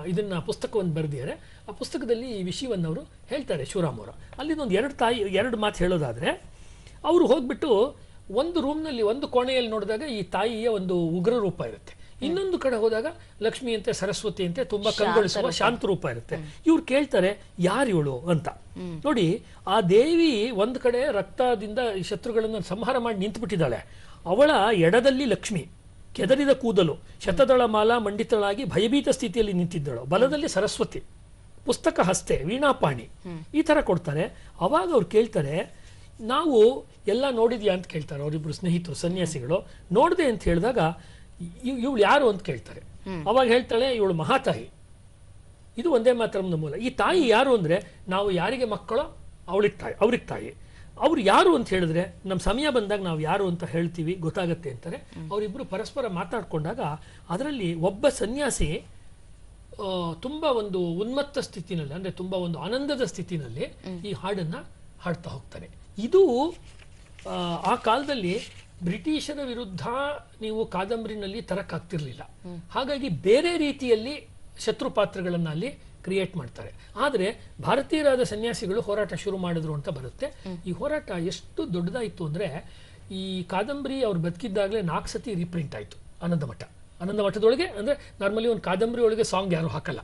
Speaker 2: ಇದನ್ನ ಪುಸ್ತಕವನ್ನು ಬರೆದಿದ್ದಾರೆ. ಆ ಪುಸ್ತಕದಲ್ಲಿ ಈ ವಿಷಯವನ್ನು ಅವರು ಹೇಳ್ತಾರೆ ಶಿವರಾಮ್ ಅವರು. ಅಲ್ಲಿ ಒಂದು ಎರಡು ತಾಯಿ, ಎರಡು ಮಾತು ಹೇಳೋದಾದ್ರೆ, ಅವರು ಹೋಗ್ಬಿಟ್ಟು ಒಂದು ರೂಮ್ನಲ್ಲಿ ಒಂದು ಕೋಣೆಯಲ್ಲಿ ನೋಡಿದಾಗ ಈ ತಾಯಿಯ ಒಂದು ಉಗ್ರ ರೂಪ ಇರುತ್ತೆ. ಇನ್ನೊಂದು ಕಡೆ ಹೋದಾಗ ಲಕ್ಷ್ಮಿ ಅಂತೆ ಸರಸ್ವತಿ ಅಂತೆ ತುಂಬಾ ಕಂಗೊಳಿಸುವ ಶಾಂತ ರೂಪ ಇರುತ್ತೆ. ಇವ್ರು ಕೇಳ್ತಾರೆ ಯಾರು ಇವಳು? ಅಂತ. ನೋಡಿ ಆ ದೇವಿ ಒಂದ್ ಕಡೆ ರಕ್ತದಿಂದ ಈ ಶತ್ರುಗಳನ್ನು ಸಂಹಾರ ಮಾಡಿ ನಿಂತುಬಿಟ್ಟಿದ್ದಾಳೆ. ಅವಳ ಎಡದಲ್ಲಿ ಲಕ್ಷ್ಮಿ ಕೆದರಿದ ಕೂದಲು ಶತದಳ ಮಾಲ ಮಂಡಿತಳಾಗಿ ಭಯಭೀತ ಸ್ಥಿತಿಯಲ್ಲಿ ನಿಂತಿದ್ದಳು. ಬಲದಲ್ಲಿ ಸರಸ್ವತಿ ಪುಸ್ತಕ ಹಸ್ತೆ ವೀಣಾಪಾಣಿ ಈ ತರ ಕೊಡ್ತಾರೆ. ಅವಾಗ ಅವ್ರು ಕೇಳ್ತಾರೆ ನಾವು ಎಲ್ಲ ನೋಡಿದ್ಯಾ? ಅಂತ ಕೇಳ್ತಾರೆ. ಅವರಿಬ್ರು ಸ್ನೇಹಿತರು ಸನ್ಯಾಸಿಗಳು. ನೋಡಿದೆ ಅಂತ ಹೇಳಿದಾಗ ಇವಳು ಯಾರು ಅಂತ ಕೇಳ್ತಾರೆ. ಅವಾಗ ಹೇಳ್ತಾಳೆ ಇವಳು ಮಹಾತಾಯಿ. ಇದು ಒಂದೇ ಮಾತ್ರ ಮೂಲ. ಈ ತಾಯಿ ಯಾರು ಅಂದ್ರೆ ನಾವು ಯಾರಿಗೆ ಮಕ್ಕಳೋ ಅವಳಿಗೆ ತಾಯಿ ಅವ್ರಿಗೆ ತಾಯಿ. ಅವ್ರು ಯಾರು ಅಂತ ಹೇಳಿದ್ರೆ ನಮ್ಮ ಸಮಯ ಬಂದಾಗ ನಾವು ಯಾರು ಅಂತ ಹೇಳ್ತೀವಿ ಗೊತ್ತಾಗತ್ತೆ ಅಂತಾರೆ. ಅವರಿಬ್ಬರು ಪರಸ್ಪರ ಮಾತಾಡ್ಕೊಂಡಾಗ ಅದರಲ್ಲಿ ಒಬ್ಬ ಸನ್ಯಾಸಿ ತುಂಬ ತುಂಬಾ ಒಂದು ಉನ್ಮತ್ತ ಸ್ಥಿತಿನಲ್ಲಿ ಅಂದ್ರೆ ತುಂಬಾ ಒಂದು ಆನಂದದ ಸ್ಥಿತಿನಲ್ಲಿ ಈ ಹಾಡನ್ನ ಹಾಡ್ತಾ ಹೋಗ್ತಾನೆ. ಇದು ಆ ಕಾಲದಲ್ಲಿ ಬ್ರಿಟಿಷರ ವಿರುದ್ಧ ನೀವು ಕಾದಂಬರಿನಲ್ಲಿ ತರಕ್ಕಾಗ್ತಿರ್ಲಿಲ್ಲ ಹಾಗಾಗಿ ಬೇರೆ ರೀತಿಯಲ್ಲಿ ಶತ್ರು ಪಾತ್ರಗಳನ್ನ ಅಲ್ಲಿ ಕ್ರಿಯೇಟ್ ಮಾಡ್ತಾರೆ. ಆದರೆ ಭಾರತೀಯರಾದ ಸನ್ಯಾಸಿಗಳು ಹೋರಾಟ ಶುರು ಮಾಡಿದ್ರು ಅಂತ ಬರುತ್ತೆ. ಈ ಹೋರಾಟ ಎಷ್ಟು ದೊಡ್ಡದಾಯಿತು ಅಂದ್ರೆ ಈ ಕಾದಂಬರಿ ಅವ್ರು ಬದುಕಿದ್ದಾಗಲೇ ನಾಲ್ಕು ಸತಿ ರೀಪ್ರಿಂಟ್ ಆಯಿತು ಆನಂದ ಮಠ. ಆನಂದ ಮಠದೊಳಗೆ ಅಂದ್ರೆ ನಾರ್ಮಲಿ ಒಂದು ಕಾದಂಬರಿ ಒಳಗೆ ಸಾಂಗ್ ಯಾರು ಹಾಕಲ್ಲ.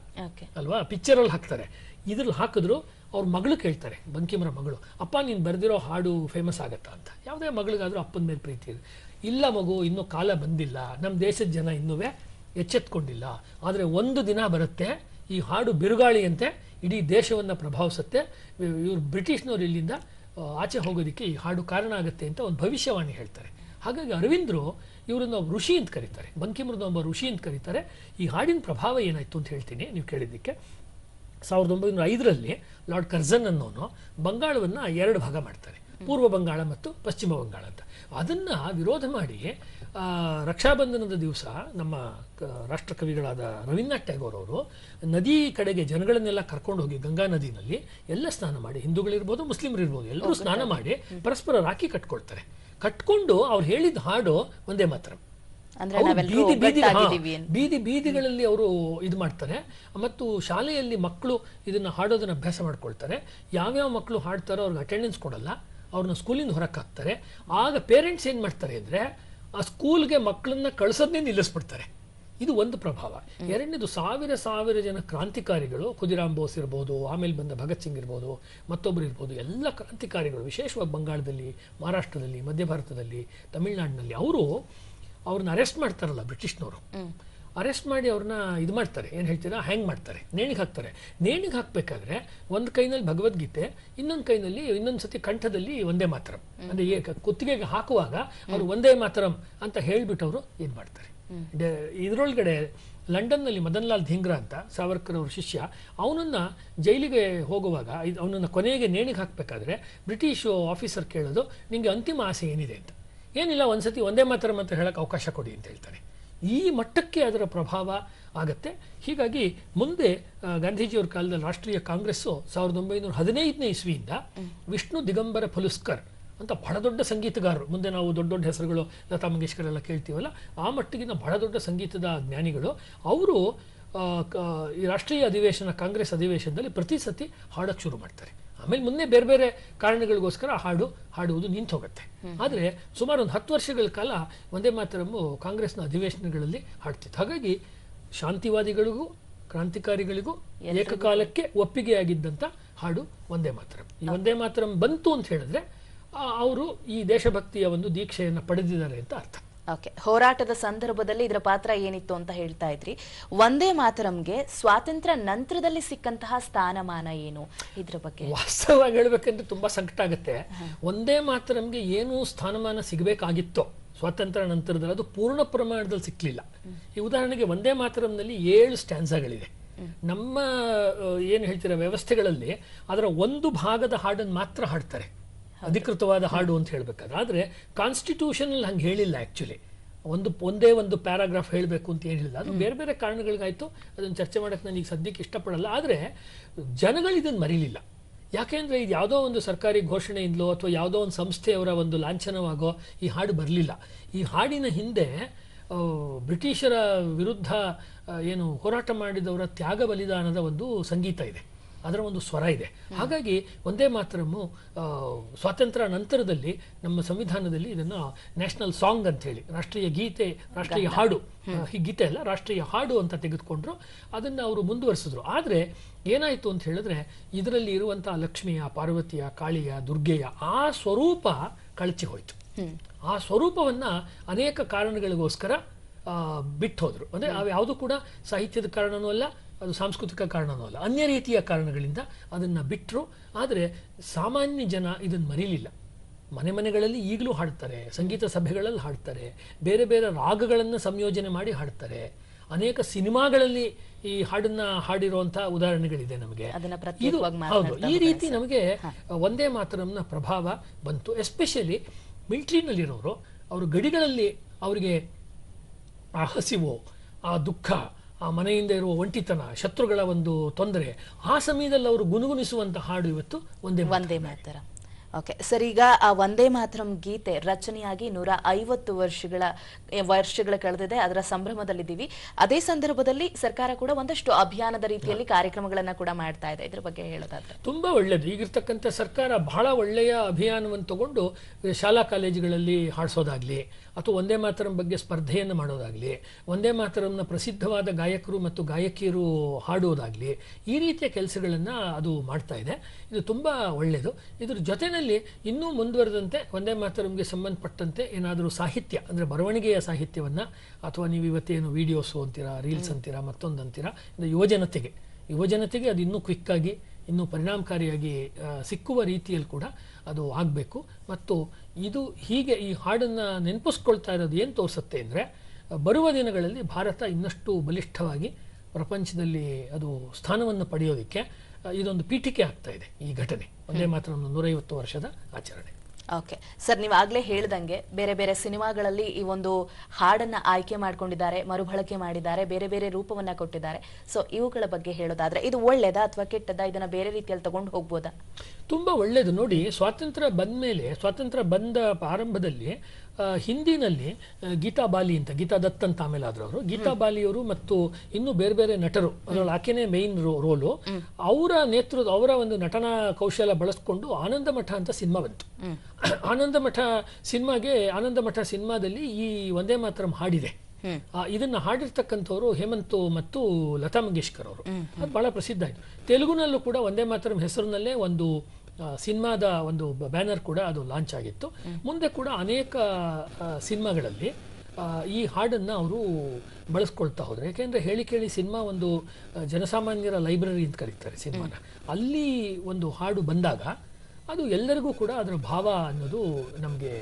Speaker 2: ಅಲ್ವಾ? ಪಿಕ್ಚರಲ್ಲಿ ಹಾಕ್ತಾರೆ. ಇದ್ರಲ್ಲಿ ಹಾಕಿದ್ರು ಅವ್ರ ಮಗಳು ಕೇಳ್ತಾರೆ, ಬಂಕಿಮರ ಮಗಳು, ಅಪ್ಪ, ನೀನು ಬರೆದಿರೋ ಹಾಡು ಫೇಮಸ್ ಆಗತ್ತಾ? ಅಂತ. ಯಾವುದೇ ಮಗಳಿಗಾದರೂ ಅಪ್ಪನ ಮೇಲೆ ಪ್ರೀತಿ ಇದೆ. ಇಲ್ಲ ಮಗು, ಇನ್ನೂ ಕಾಲ ಬಂದಿಲ್ಲ. ನಮ್ಮ ದೇಶದ ಜನ ಇನ್ನೂ ಎಚ್ಚೆತ್ಕೊಂಡಿಲ್ಲ. ಆದರೆ ಒಂದು ದಿನ ಬರುತ್ತೆ, ಈ ಹಾಡು ಬಿರುಗಾಳಿಯಂತೆ ಇಡೀ ದೇಶವನ್ನು ಪ್ರಭಾವಿಸುತ್ತೆ. ಇವರು ಬ್ರಿಟಿಷ್ನವ್ರು ಇಲ್ಲಿಂದ ಆಚೆ ಹೋಗೋದಕ್ಕೆ ಈ ಹಾಡು ಕಾರಣ ಆಗುತ್ತೆ ಅಂತ ಒಂದು ಭವಿಷ್ಯವಾಣಿ ಹೇಳ್ತಾರೆ. ಹಾಗಾಗಿ ಅರವಿಂದ್ರು ಇವರನ್ನ ಒಬ್ಬ ಋಷಿ ಅಂತ ಕರೀತಾರೆ. ಬಂಕಿಮೃದ ಒಬ್ಬ ಋಷಿ ಅಂತ ಕರೀತಾರೆ. ಈ ಹಾಡಿನ ಪ್ರಭಾವ ಏನಾಯ್ತು ಅಂತ ಹೇಳ್ತೀನಿ, ನೀವು ಕೇಳಿದ್ದಕ್ಕೆ. ಸಾವಿರದ ಒಂಬೈನೂರ ಐದರಲ್ಲಿ ಲಾರ್ಡ್ ಕರ್ಜನ್ ಅನ್ನೋನು ಬಂಗಾಳವನ್ನು ಎರಡು ಭಾಗ ಮಾಡ್ತಾರೆ. ಪೂರ್ವ ಬಂಗಾಳ ಮತ್ತು ಪಶ್ಚಿಮ ಬಂಗಾಳ ಅಂತ. ಅದನ್ನು ವಿರೋಧ ಮಾಡಿ ಆ, ರಕ್ಷಾಬಂಧನದ ದಿವಸ ನಮ್ಮ ರಾಷ್ಟ್ರಕವಿಗಳಾದ ರವೀಂದ್ರನಾಥ್ ಟ್ಯಾಗೋರ್ ಅವರು ನದಿ ಕಡೆಗೆ ಜನಗಳನ್ನೆಲ್ಲ ಕರ್ಕೊಂಡು ಹೋಗಿ ಗಂಗಾ ನದಿನಲ್ಲಿ ಎಲ್ಲ ಸ್ನಾನ ಮಾಡಿ ಹಿಂದೂಗಳಿರ್ಬೋದು ಮುಸ್ಲಿಮರು ಇರ್ಬೋದು ಎಲ್ಲರೂ ಸ್ನಾನ ಮಾಡಿ ಪರಸ್ಪರ ರಾಖಿ ಕಟ್ಕೊಳ್ತಾರೆ. ಕಟ್ಕೊಂಡು ಅವ್ರು ಹೇಳಿದ ಹಾಡು ಒಂದೇ ಮಾತ್ರ.
Speaker 1: ಅಂದ್ರೆ
Speaker 2: ಬೀದಿ ಬೀದಿಗಳಲ್ಲಿ ಅವರು ಇದು ಮಾಡ್ತಾರೆ. ಮತ್ತು ಶಾಲೆಯಲ್ಲಿ ಮಕ್ಕಳು ಇದನ್ನ ಹಾಡೋದನ್ನ ಅಭ್ಯಾಸ ಮಾಡ್ಕೊಳ್ತಾರೆ. ಯಾವ್ಯಾವ ಮಕ್ಕಳು ಹಾಡ್ತಾರೋ ಅವ್ರಿಗೆ ಅಟೆಂಡೆನ್ಸ್ ಕೊಡಲ್ಲ. ಅವ್ರನ್ನ ಸ್ಕೂಲಿಂದ ಹೊರಕ್ಕೆ ಹಾಕ್ತಾರೆ ಆಗ ಪೇರೆಂಟ್ಸ್ ಏನ್ ಮಾಡ್ತಾರೆ ಅಂದ್ರೆ ಆ ಸ್ಕೂಲ್ಗೆ ಮಕ್ಕಳನ್ನ ಕಳ್ಸೋದನ್ನೇ ನಿಲ್ಲಿಸ್ಬಿಡ್ತಾರೆ. ಇದು ಒಂದು ಪ್ರಭಾವ. ಎರಡನೇದು ಸಾವಿರ ಸಾವಿರ ಜನ ಕ್ರಾಂತಿಕಾರಿಗಳು ಖುದಿರಾಮ್ ಬೋಸ್ ಇರ್ಬೋದು ಆಮೇಲೆ ಬಂದ ಭಗತ್ ಸಿಂಗ್ ಇರ್ಬೋದು ಮತ್ತೊಬ್ಬರು ಇರ್ಬೋದು ಎಲ್ಲ ಕ್ರಾಂತಿಕಾರಿಗಳು ವಿಶೇಷವಾಗಿ ಬಂಗಾಳದಲ್ಲಿ ಮಹಾರಾಷ್ಟ್ರದಲ್ಲಿ ಮಧ್ಯ ಭಾರತದಲ್ಲಿ ತಮಿಳುನಾಡಿನಲ್ಲಿ ಅವರು ಅವ್ರನ್ನ ಅರೆಸ್ಟ್ ಮಾಡ್ತಾರಲ್ಲ ಬ್ರಿಟಿಷ್ನವರು. ಅರೆಸ್ಟ್ ಮಾಡಿ ಅವ್ರನ್ನ ಇದು ಮಾಡ್ತಾರೆ ಏನು ಹೇಳ್ತೀರಾ ಹ್ಯಾಂಗ್ ಮಾಡ್ತಾರೆ ನೇಣಿಗೆ ಹಾಕ್ತಾರೆ. ನೇಣಿಗೆ ಹಾಕ್ಬೇಕಾದ್ರೆ ಒಂದು ಕೈನಲ್ಲಿ ಭಗವದ್ಗೀತೆ ಇನ್ನೊಂದು ಕೈನಲ್ಲಿ ಇನ್ನೊಂದು ಸತಿ ಕಂಠದಲ್ಲಿ ಒಂದೇ ಮಾತ್ರ. ಅಂದರೆ ಕುತ್ತಿಗೆಗೆ ಹಾಕುವಾಗ ಅವರು ಒಂದೇ ಮಾತ್ರ ಅಂತ ಹೇಳಿಬಿಟ್ಟು ಅವರು ಇದು ಮಾಡ್ತಾರೆ ಇದರೊಳಗಡೆ ಲಂಡನ್ನಲ್ಲಿ ಮದನ್ಲಾಲ್ ಲಾಲ್ ಧೀಂಗ್ರಾ ಅಂತ ಸಾವರ್ಕರ್ ಅವ್ರ ಶಿಷ್ಯ ಅವನನ್ನ ಜೈಲಿಗೆ ಹೋಗುವಾಗ ಅವನನ್ನ ಕೊನೆಗೆ ನೇಣಿಗೆ ಹಾಕಬೇಕಾದ್ರೆ ಬ್ರಿಟಿಷ್ ಆಫೀಸರ್ ಕೇಳೋದು ನಿಮಗೆ ಅಂತಿಮ ಆಸೆ ಏನಿದೆ? ಅಂತ. ಏನಿಲ್ಲ ಒಂದ್ಸತಿ ಒಂದೇ ಮಾತ್ರ ಮಾತ್ರ ಹೇಳಕ್ಕೆ ಅವಕಾಶ ಕೊಡಿ ಅಂತ ಹೇಳ್ತಾರೆ. ಈ ಮಟ್ಟಕ್ಕೆ ಅದರ ಪ್ರಭಾವ ಆಗತ್ತೆ. ಹೀಗಾಗಿ ಮುಂದೆ ಗಾಂಧೀಜಿಯವ್ರ ಕಾಲದಲ್ಲಿ ರಾಷ್ಟ್ರೀಯ ಕಾಂಗ್ರೆಸ್ಸು ಸಾವಿರದ ಒಂಬೈನೂರ ಹದಿನೈದನೇ ಇಸ್ವಿಯಿಂದ ವಿಷ್ಣು ದಿಗಂಬರ ಫುಲುಸ್ಕರ್ ಅಂತ ಬಹಳ ದೊಡ್ಡ ಸಂಗೀತಗಾರರು. ಮುಂದೆ ನಾವು ದೊಡ್ಡ ದೊಡ್ಡ ಹೆಸರುಗಳು ಲತಾ ಮಂಗೇಶ್ಕರ್ ಎಲ್ಲ ಕೇಳ್ತೀವಲ್ಲ ಆ ಮಟ್ಟಿಗಿನ ಬಹಳ ದೊಡ್ಡ ಸಂಗೀತದ ಜ್ಞಾನಿಗಳು. ಅವರು ಈ ರಾಷ್ಟ್ರೀಯ ಅಧಿವೇಶನ ಕಾಂಗ್ರೆಸ್ ಅಧಿವೇಶನದಲ್ಲಿ ಪ್ರತಿ ಸತಿ ಹಾಡಕ್ಕೆ ಶುರು ಮಾಡ್ತಾರೆ. ಆಮೇಲೆ ಮುಂದೆ ಬೇರೆ ಬೇರೆ ಕಾರಣಗಳಿಗೋಸ್ಕರ ಹಾಡು ಹಾಡುವುದು ನಿಂತು ಹೋಗುತ್ತೆ ಆದರೆ ಸುಮಾರು ಒಂದು ಹತ್ತು ವರ್ಷಗಳ ಕಾಲ ಒಂದೇ ಮಾತರಮ್ಮು ಕಾಂಗ್ರೆಸ್ನ ಅಧಿವೇಶನಗಳಲ್ಲಿ ಹಾಡ್ತಿತ್ತು. ಹಾಗಾಗಿ ಶಾಂತಿವಾದಿಗಳಿಗೂ ಕ್ರಾಂತಿಕಾರಿಗಳಿಗೂ ಏಕಕಾಲಕ್ಕೆ ಒಪ್ಪಿಗೆಯಾಗಿದ್ದಂಥ ಹಾಡು ಒಂದೇ ಮಾತರಂ. ಈ ಒಂದೇ ಮಾತರಂ ಬಂತು ಅಂತ ಹೇಳಿದ್ರೆ ಅವರು ಈ ದೇಶಭಕ್ತಿಯ ಒಂದು ದೀಕ್ಷೆಯನ್ನು ಪಡೆದಿದ್ದಾರೆ ಅಂತ ಅರ್ಥ.
Speaker 1: ಓಕೆ ಹೋರಾಟದ ಸಂದರ್ಭದಲ್ಲಿ ಇದರ ಪಾತ್ರ ಏನಿತ್ತು ಅಂತ ಹೇಳ್ತಾ ಇದ್ರಿ. ಒಂದೇ ಮಾತರಂಗೆ ಸ್ವಾತಂತ್ರ್ಯ ನಂತರದಲ್ಲಿ ಸಿಕ್ಕಂತಹ ಸ್ಥಾನಮಾನ ಏನು ಇದ್ರ ಬಗ್ಗೆ?
Speaker 2: ವಾಸ್ತವವಾಗಿ ಹೇಳ್ಬೇಕಂದ್ರೆ ತುಂಬಾ ಸಂಕಟ ಆಗುತ್ತೆ. ಒಂದೇ ಮಾತರಂಗೆ ಏನು ಸ್ಥಾನಮಾನ ಸಿಗಬೇಕಾಗಿತ್ತು ಸ್ವಾತಂತ್ರ್ಯ ನಂತರದಲ್ಲಿ ಅದು ಪೂರ್ಣ ಪ್ರಮಾಣದಲ್ಲಿ ಸಿಕ್ಲಿಲ್ಲ. ಈ ಉದಾಹರಣೆಗೆ ಒಂದೇ ಮಾತರಂನಲ್ಲಿ ಏಳು ಸ್ಟ್ಯಾನ್ಸಾಗಳಿವೆ ನಮ್ಮ ಏನು ಹೇಳ್ತೀರ ವ್ಯವಸ್ಥೆಗಳಲ್ಲಿ ಅದರ ಒಂದು ಭಾಗದ ಹಾಡನ್ನು ಮಾತ್ರ ಹಾಡ್ತಾರೆ. ಅಧಿಕೃತವಾದ ಹಾಡು ಅಂತ ಹೇಳಬೇಕಾದ್ರೆ ಆದರೆ ಕಾನ್ಸ್ಟಿಟ್ಯೂಷನ್ ಹಂಗೆ ಹೇಳಿಲ್ಲ ಆ್ಯಕ್ಚುಲಿ ಒಂದು ಒಂದೇ ಒಂದು ಪ್ಯಾರಾಗ್ರಾಫ್ ಹೇಳಬೇಕು ಅಂತ ಏನಿಲ್ಲ. ಅದು ಬೇರೆ ಬೇರೆ ಕಾರಣಗಳಿಗಾಯಿತು. ಅದನ್ನು ಚರ್ಚೆ ಮಾಡೋಕ್ಕೆ ನಾನು ಈಗ ಸದ್ಯಕ್ಕೆ ಇಷ್ಟಪಡಲ್ಲ. ಆದರೆ ಜನಗಳು ಇದನ್ನು ಮರೀಲಿಲ್ಲ. ಯಾಕೆಂದರೆ ಇದು ಯಾವುದೋ ಒಂದು ಸರ್ಕಾರಿ ಘೋಷಣೆಯಿಂದಲೋ ಅಥವಾ ಯಾವುದೋ ಒಂದು ಸಂಸ್ಥೆಯವರ ಒಂದು ಲಾಂಛನವಾಗೋ ಈ ಹಾಡು ಬರಲಿಲ್ಲ. ಈ ಹಾಡಿನ ಹಿಂದೆ ಬ್ರಿಟಿಷರ ವಿರುದ್ಧ ಏನು ಹೋರಾಟ ಮಾಡಿದವರ ತ್ಯಾಗ ಬಲಿದಾನದ ಒಂದು ಸಂಗೀತ ಇದೆ. ಅದರ ಒಂದು ಸ್ವರ ಇದೆ. ಹಾಗಾಗಿ ಒಂದೇ ಮಾತ್ರಮು ಸ್ವಾತಂತ್ರ್ಯ ನಂತರದಲ್ಲಿ ನಮ್ಮ ಸಂವಿಧಾನದಲ್ಲಿ ಇದನ್ನು ನ್ಯಾಷನಲ್ ಸಾಂಗ್ ಅಂತ ಹೇಳಿ ರಾಷ್ಟ್ರೀಯ ಗೀತೆ ರಾಷ್ಟ್ರೀಯ ಹಾಡು ಈ ಗೀತೆ ಅಲ್ಲ ರಾಷ್ಟ್ರೀಯ ಹಾಡು ಅಂತ ತೆಗೆದುಕೊಂಡ್ರು. ಅದನ್ನು ಅವರು ಮುಂದುವರಿಸಿದ್ರು. ಆದರೆ ಏನಾಯಿತು ಅಂತ ಹೇಳಿದ್ರೆ ಇದರಲ್ಲಿ ಇರುವಂಥ ಲಕ್ಷ್ಮಿಯ ಪಾರ್ವತಿಯ ಕಾಳಿಯ ದುರ್ಗೆಯ ಆ ಸ್ವರೂಪ ಕಳಚಿ ಹೋಯಿತು. ಆ ಸ್ವರೂಪವನ್ನ ಅನೇಕ ಕಾರಣಗಳಿಗೋಸ್ಕರ ಬಿಟ್ಟು ಹೋದ್ರು ಅಂದ್ರೆ ಅವು ಯಾವುದು ಕೂಡ ಸಾಹಿತ್ಯದ ಕಾರಣನೂ ಅಲ್ಲ ಅದು ಸಾಂಸ್ಕೃತಿಕ ಕಾರಣನೂ ಅಲ್ಲ. ಅನ್ಯ ರೀತಿಯ ಕಾರಣಗಳಿಂದ ಅದನ್ನ ಬಿಟ್ಟರು ಆದರೆ ಸಾಮಾನ್ಯ ಜನ ಇದನ್ನು ಮರೀಲಿಲ್ಲ. ಮನೆ ಮನೆಗಳಲ್ಲಿ ಈಗಲೂ ಹಾಡ್ತಾರೆ ಸಂಗೀತ ಸಭೆಗಳಲ್ಲಿ ಹಾಡ್ತಾರೆ ಬೇರೆ ಬೇರೆ ರಾಗಗಳನ್ನು ಸಂಯೋಜನೆ ಮಾಡಿ ಹಾಡ್ತಾರೆ. ಅನೇಕ ಸಿನಿಮಾಗಳಲ್ಲಿ ಈ ಹಾಡನ್ನ ಹಾಡಿರುವಂತಹ ಉದಾಹರಣೆಗಳಿದೆ ನಮಗೆ. ಇದು ಹೌದು ಈ ರೀತಿ ನಮಗೆ ಒಂದೇ ಮಾತರಂನ ಪ್ರಭಾವ ಬಂತು. ಎಸ್ಪೆಷಲಿ ಮಿಲ್ಟ್ರಿನಲ್ಲಿರೋರು ಅವರು ಗಡಿಗಳಲ್ಲಿ ಅವರಿಗೆ ಆ ಹಸಿವು ಆ ದುಃಖ ಆ ಮನೆಯಿಂದ ಇರುವ ಒಂಟಿತನ ಶತ್ರುಗಳ ಒಂದು ತೊಂದರೆ ಆ ಸಮಯದಲ್ಲಿ ಅವರು ಗುನುಗುಣಿಸುವಂತ ಹಾಡು ಇವತ್ತು ಒಂದೇ.
Speaker 1: ಒಂದೇ ಮಾತರ. ಓಕೆ ಸರ್ ಈಗ ಆ ಒಂದೇ ಮಾತರಂ ಗೀತೆ ರಚನೆಯಾಗಿ ನೂರ ಐವತ್ತು ವರ್ಷಗಳ ವರ್ಷಗಳ ಕಳೆದಿದೆ ಅದರ ಸಂಭ್ರಮದಲ್ಲಿದ್ದೀವಿ. ಅದೇ ಸಂದರ್ಭದಲ್ಲಿ ಸರ್ಕಾರ ಕೂಡ ಒಂದಷ್ಟು ಅಭಿಯಾನದ ರೀತಿಯಲ್ಲಿ ಕಾರ್ಯಕ್ರಮಗಳನ್ನು ಕೂಡ ಮಾಡ್ತಾ ಇದೆ. ಇದ್ರ ಬಗ್ಗೆ ಹೇಳೋದಾದ್ರೆ.
Speaker 2: ತುಂಬಾ ಒಳ್ಳೇದು. ಈಗಿರ್ತಕ್ಕಂಥ ಸರ್ಕಾರ ಬಹಳ ಒಳ್ಳೆಯ ಅಭಿಯಾನವನ್ನು ತಗೊಂಡು ಶಾಲಾ ಕಾಲೇಜುಗಳಲ್ಲಿ ಹಾಡಿಸೋದಾಗ್ಲಿ ಅಥವಾ ಒಂದೇ ಮಾತರಂ ಬಗ್ಗೆ ಸ್ಪರ್ಧೆಯನ್ನು ಮಾಡೋದಾಗಲಿ, ಒಂದೇ ಮಾತರಂನ ಪ್ರಸಿದ್ಧವಾದ ಗಾಯಕರು ಮತ್ತು ಗಾಯಕಿಯರು ಹಾಡುವುದಾಗಲಿ ಈ ರೀತಿಯ ಕೆಲಸಗಳನ್ನು ಅದು ಮಾಡ್ತಾ ಇದೆ. ಇದು ತುಂಬ ಒಳ್ಳೆಯದು ಇದ್ರ ಜೊತೆಯಲ್ಲಿ ಇನ್ನೂ ಮುಂದುವರೆದಂತೆ ಒಂದೇ ಮಾತರಂಗೆ ಸಂಬಂಧಪಟ್ಟಂತೆ ಏನಾದರೂ ಸಾಹಿತ್ಯ, ಅಂದರೆ ಬರವಣಿಗೆಯ ಸಾಹಿತ್ಯವನ್ನು, ಅಥವಾ ನೀವು ಇವತ್ತೇನು ವೀಡಿಯೋಸು ಅಂತೀರಾ ರೀಲ್ಸ್ ಅಂತೀರಾ, ಮತ್ತೊಂದು ಅಂತೀರಾ, ಇದು ಯುವಜನತೆಗೆ. ಯುವಜನತೆಗೆ ಅದು ಇನ್ನೂ ಕ್ವಿಕ್ಕಾಗಿ ಇನ್ನೂ ಪರಿಣಾಮಕಾರಿಯಾಗಿ ಸಿಕ್ಕುವ ರೀತಿಯಲ್ಲಿ ಕೂಡ ಅದು ಆಗಬೇಕು. ಮತ್ತು ಇದು ಹೀಗೆ ಈ ಹಾಡನ್ನು ನೆನಪಿಸ್ಕೊಳ್ತಾ ಇರೋದು ಏನು ತೋರಿಸುತ್ತೆ ಅಂದರೆ ಬರುವ ದಿನಗಳಲ್ಲಿ ಭಾರತ ಇನ್ನಷ್ಟು ಬಲಿಷ್ಠವಾಗಿ ಪ್ರಪಂಚದಲ್ಲಿ ಅದು ಸ್ಥಾನವನ್ನು ಪಡೆಯೋದಕ್ಕೆ ಇದೊಂದು ಪೀಠಿಕೆ ಆಗ್ತಾ ಇದೆ ಈ ಘಟನೆ. ಒಂದೇ ಮಾತ್ರ ಒಂದು ನೂರೈವತ್ತು ವರ್ಷದ ಆಚರಣೆ.
Speaker 1: ಓಕೆ ಸರ್ ನೀವು ಆಗ್ಲೇ ಹೇಳ್ದಂಗೆ ಬೇರೆ ಬೇರೆ ಸಿನಿಮಾಗಳಲ್ಲಿ ಈ ಒಂದು ಹಾಡನ್ನ ಆಯ್ಕೆ ಮಾಡ್ಕೊಂಡಿದ್ದಾರೆ, ಮರುಬಳಕೆ ಮಾಡಿದ್ದಾರೆ, ಬೇರೆ ಬೇರೆ ರೂಪವನ್ನ ಕೊಟ್ಟಿದ್ದಾರೆ. ಸೊ ಇವುಗಳ ಬಗ್ಗೆ ಹೇಳೋದಾದ್ರೆ, ಇದು ಒಳ್ಳೇದಾ ಅಥವಾ ಕೆಟ್ಟದಾ? ಇದನ್ನ ಬೇರೆ ರೀತಿಯಲ್ಲಿ ತಗೊಂಡು ಹೋಗ್ಬೋದಾ?
Speaker 2: ತುಂಬಾ ಒಳ್ಳೇದು. ನೋಡಿ, ಸ್ವಾತಂತ್ರ್ಯ ಬಂದ ಮೇಲೆ ಸ್ವಾತಂತ್ರ್ಯ ಬಂದ ಆರಂಭದಲ್ಲಿ ಹಿಂದಿನಲ್ಲಿ ಗೀತಾ ಬಾಲಿ ಅಂತ ಗೀತಾ ದತ್ ಅಂತ ಆಮೇಲೆ ಆದ್ರು ಅವರು. ಗೀತಾ ಬಾಲಿಯವರು ಮತ್ತು ಇನ್ನೂ ಬೇರೆ ಬೇರೆ ನಟರು ಅದರಲ್ಲಿ ಆಕೆನೇ ಮೇನ್ ರೋಲು ಅವರ ನೇತೃತ್ವ ಅವರ ಒಂದು ನಟನಾ ಕೌಶಲ ಬಳಸ್ಕೊಂಡು ಆನಂದ ಮಠ ಅಂತ ಸಿನಿಮಾ ಬಂತು. ಆನಂದ ಮಠ ಸಿನಿಮಾಗೆ ಆನಂದ ಮಠ ಸಿನಿಮಾದಲ್ಲಿ ಈ ಒಂದೇ ಮಾತರಂ ಹಾಡಿದೆ. ಆ, ಇದನ್ನ ಹಾಡಿರ್ತಕ್ಕಂಥವ್ರು ಹೇಮಂತ್ ಮತ್ತು ಲತಾ ಮಂಗೇಶ್ಕರ್ ಅವರು. ಅದು ಬಹಳ ಪ್ರಸಿದ್ಧ ಆಯಿತು. ತೆಲುಗುನಲ್ಲೂ ಕೂಡ ಒಂದೇ ಮಾತರಂ ಹೆಸರಿನಲ್ಲೇ ಒಂದು ಸಿನಿಮಾದ ಒಂದು ಬ್ಯಾನರ್ ಕೂಡ ಅದು ಲಾಂಚ್ ಆಗಿತ್ತು. ಮುಂದೆ ಕೂಡ ಅನೇಕ ಸಿನಿಮಾಗಳಲ್ಲಿ ಈ ಹಾಡನ್ನು ಅವರು ಬಳಸ್ಕೊಳ್ತಾ ಹೋದರು. ಯಾಕೆಂದರೆ ಹೇಳಿ ಕೇಳಿ ಸಿನಿಮಾ ಒಂದು ಜನಸಾಮಾನ್ಯರ ಲೈಬ್ರರಿ ಅಂತ ಕರೀತಾರೆ ಸಿನಿಮಾನ. ಅಲ್ಲಿ ಒಂದು ಹಾಡು ಬಂದಾಗ ಅದು ಎಲ್ಲರಿಗೂ ಕೂಡ ಅದರ ಭಾವ ಅನ್ನೋದು ನಮಗೆ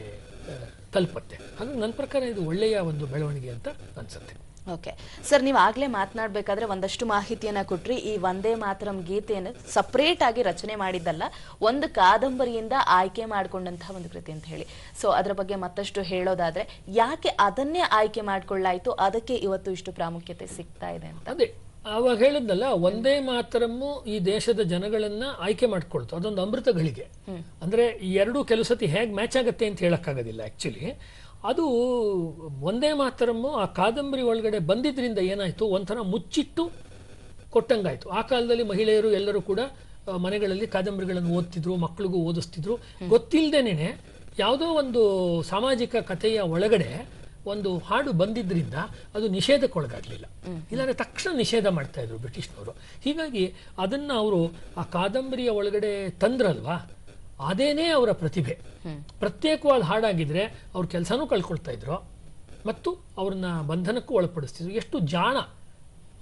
Speaker 2: ತಲುಪತ್ತೆ. ಅದು ನನ್ನ ಪ್ರಕಾರ ಇದು ಒಳ್ಳೆಯ ಒಂದು ಬೆಳವಣಿಗೆ ಅಂತ ಅನ್ಸುತ್ತೆ.
Speaker 1: ಓಕೆ ಸರ್ ನೀವು ಆಗ್ಲೇ ಮಾತನಾಡಬೇಕಾದ್ರೆ ಒಂದಷ್ಟು ಮಾಹಿತಿಯನ್ನ ಕೊಟ್ರಿ. ಈ ಒಂದೇ ಮಾತರಂ ಗೀತೆಯನ್ನು ಸಪ್ರೇಟ್ ಆಗಿ ರಚನೆ ಮಾಡಿದ್ದಲ್ಲ ಒಂದು ಕಾದಂಬರಿಯಿಂದ ಆಯ್ಕೆ ಮಾಡಿಕೊಂಡಂತಹ ಒಂದು ಕೃತಿ ಅಂತ ಹೇಳಿ. ಸೊ ಅದರ ಬಗ್ಗೆ ಮತ್ತಷ್ಟು ಹೇಳೋದಾದ್ರೆ ಯಾಕೆ ಅದನ್ನೇ ಆಯ್ಕೆ ಮಾಡ್ಕೊಳ್ಳಾಯ್ತು? ಅದಕ್ಕೆ ಇವತ್ತು ಇಷ್ಟು ಪ್ರಾಮುಖ್ಯತೆ ಸಿಗ್ತಾ ಇದೆ ಅಂತ.
Speaker 2: ಅದೇ ಆವಾಗ ಹೇಳಿದ್ನಲ್ಲ ಒಂದೇ ಮಾತರಮ್ಮು ಈ ದೇಶದ ಜನಗಳನ್ನ ಆಯ್ಕೆ ಮಾಡ್ಕೊಳ್ತು. ಅದೊಂದು ಅಮೃತ ಗಳಿಗೆ ಅಂದ್ರೆ ಎರಡು ಕೆಲವು ಸತಿ ಹೇಗೆ ಮ್ಯಾಚ್ ಆಗತ್ತೆ ಅಂತ ಹೇಳಕ್ಕಾಗೋದಿಲ್ಲ ಆಕ್ಚುಲಿ ಅದು ಒಂದೇ ಮಾತರಮ್ಮು ಆ ಕಾದಂಬರಿ ಒಳಗಡೆ ಬಂದಿದ್ದರಿಂದ ಏನಾಯಿತು? ಒಂಥರ ಮುಚ್ಚಿಟ್ಟು ಕೊಟ್ಟಂಗಾಯಿತು. ಆ ಕಾಲದಲ್ಲಿ ಮಹಿಳೆಯರು ಎಲ್ಲರೂ ಕೂಡ ಮನೆಗಳಲ್ಲಿ ಕಾದಂಬರಿಗಳನ್ನು ಓದ್ತಿದ್ರು ಮಕ್ಕಳಿಗೂ ಓದಿಸ್ತಿದ್ರು. ಗೊತ್ತಿಲ್ಲದೇನೆ ಯಾವುದೋ ಒಂದು ಸಾಮಾಜಿಕ ಕಥೆಯ ಒಳಗಡೆ ಒಂದು ಹಾಡು ಬಂದಿದ್ದರಿಂದ ಅದು ನಿಷೇಧಕ್ಕೊಳಗಾಗಲಿಲ್ಲ. ಇಲ್ಲಾಂದರೆ ತಕ್ಷಣ ನಿಷೇಧ ಮಾಡ್ತಾ ಇದ್ರು ಬ್ರಿಟಿಷ್ನವರು. ಹೀಗಾಗಿ ಅದನ್ನು ಅವರು ಆ ಕಾದಂಬರಿಯ ಒಳಗಡೆ ತಂದ್ರಲ್ವಾ? ಅದೇನೇ ಅವರ ಪ್ರತಿಭೆ. ಪ್ರತ್ಯೇಕವಾದ ಹಾಡಾಗಿದ್ರೆ ಅವ್ರ ಕೆಲಸನೂ ಕಳ್ಕೊಳ್ತಾ ಇದ್ರು. ಮತ್ತು ಅವ್ರನ್ನ ಬಂಧನಕ್ಕೂ ಒಳಪಡಿಸ್ತಿದ್ರು. ಎಷ್ಟು ಜಾಣ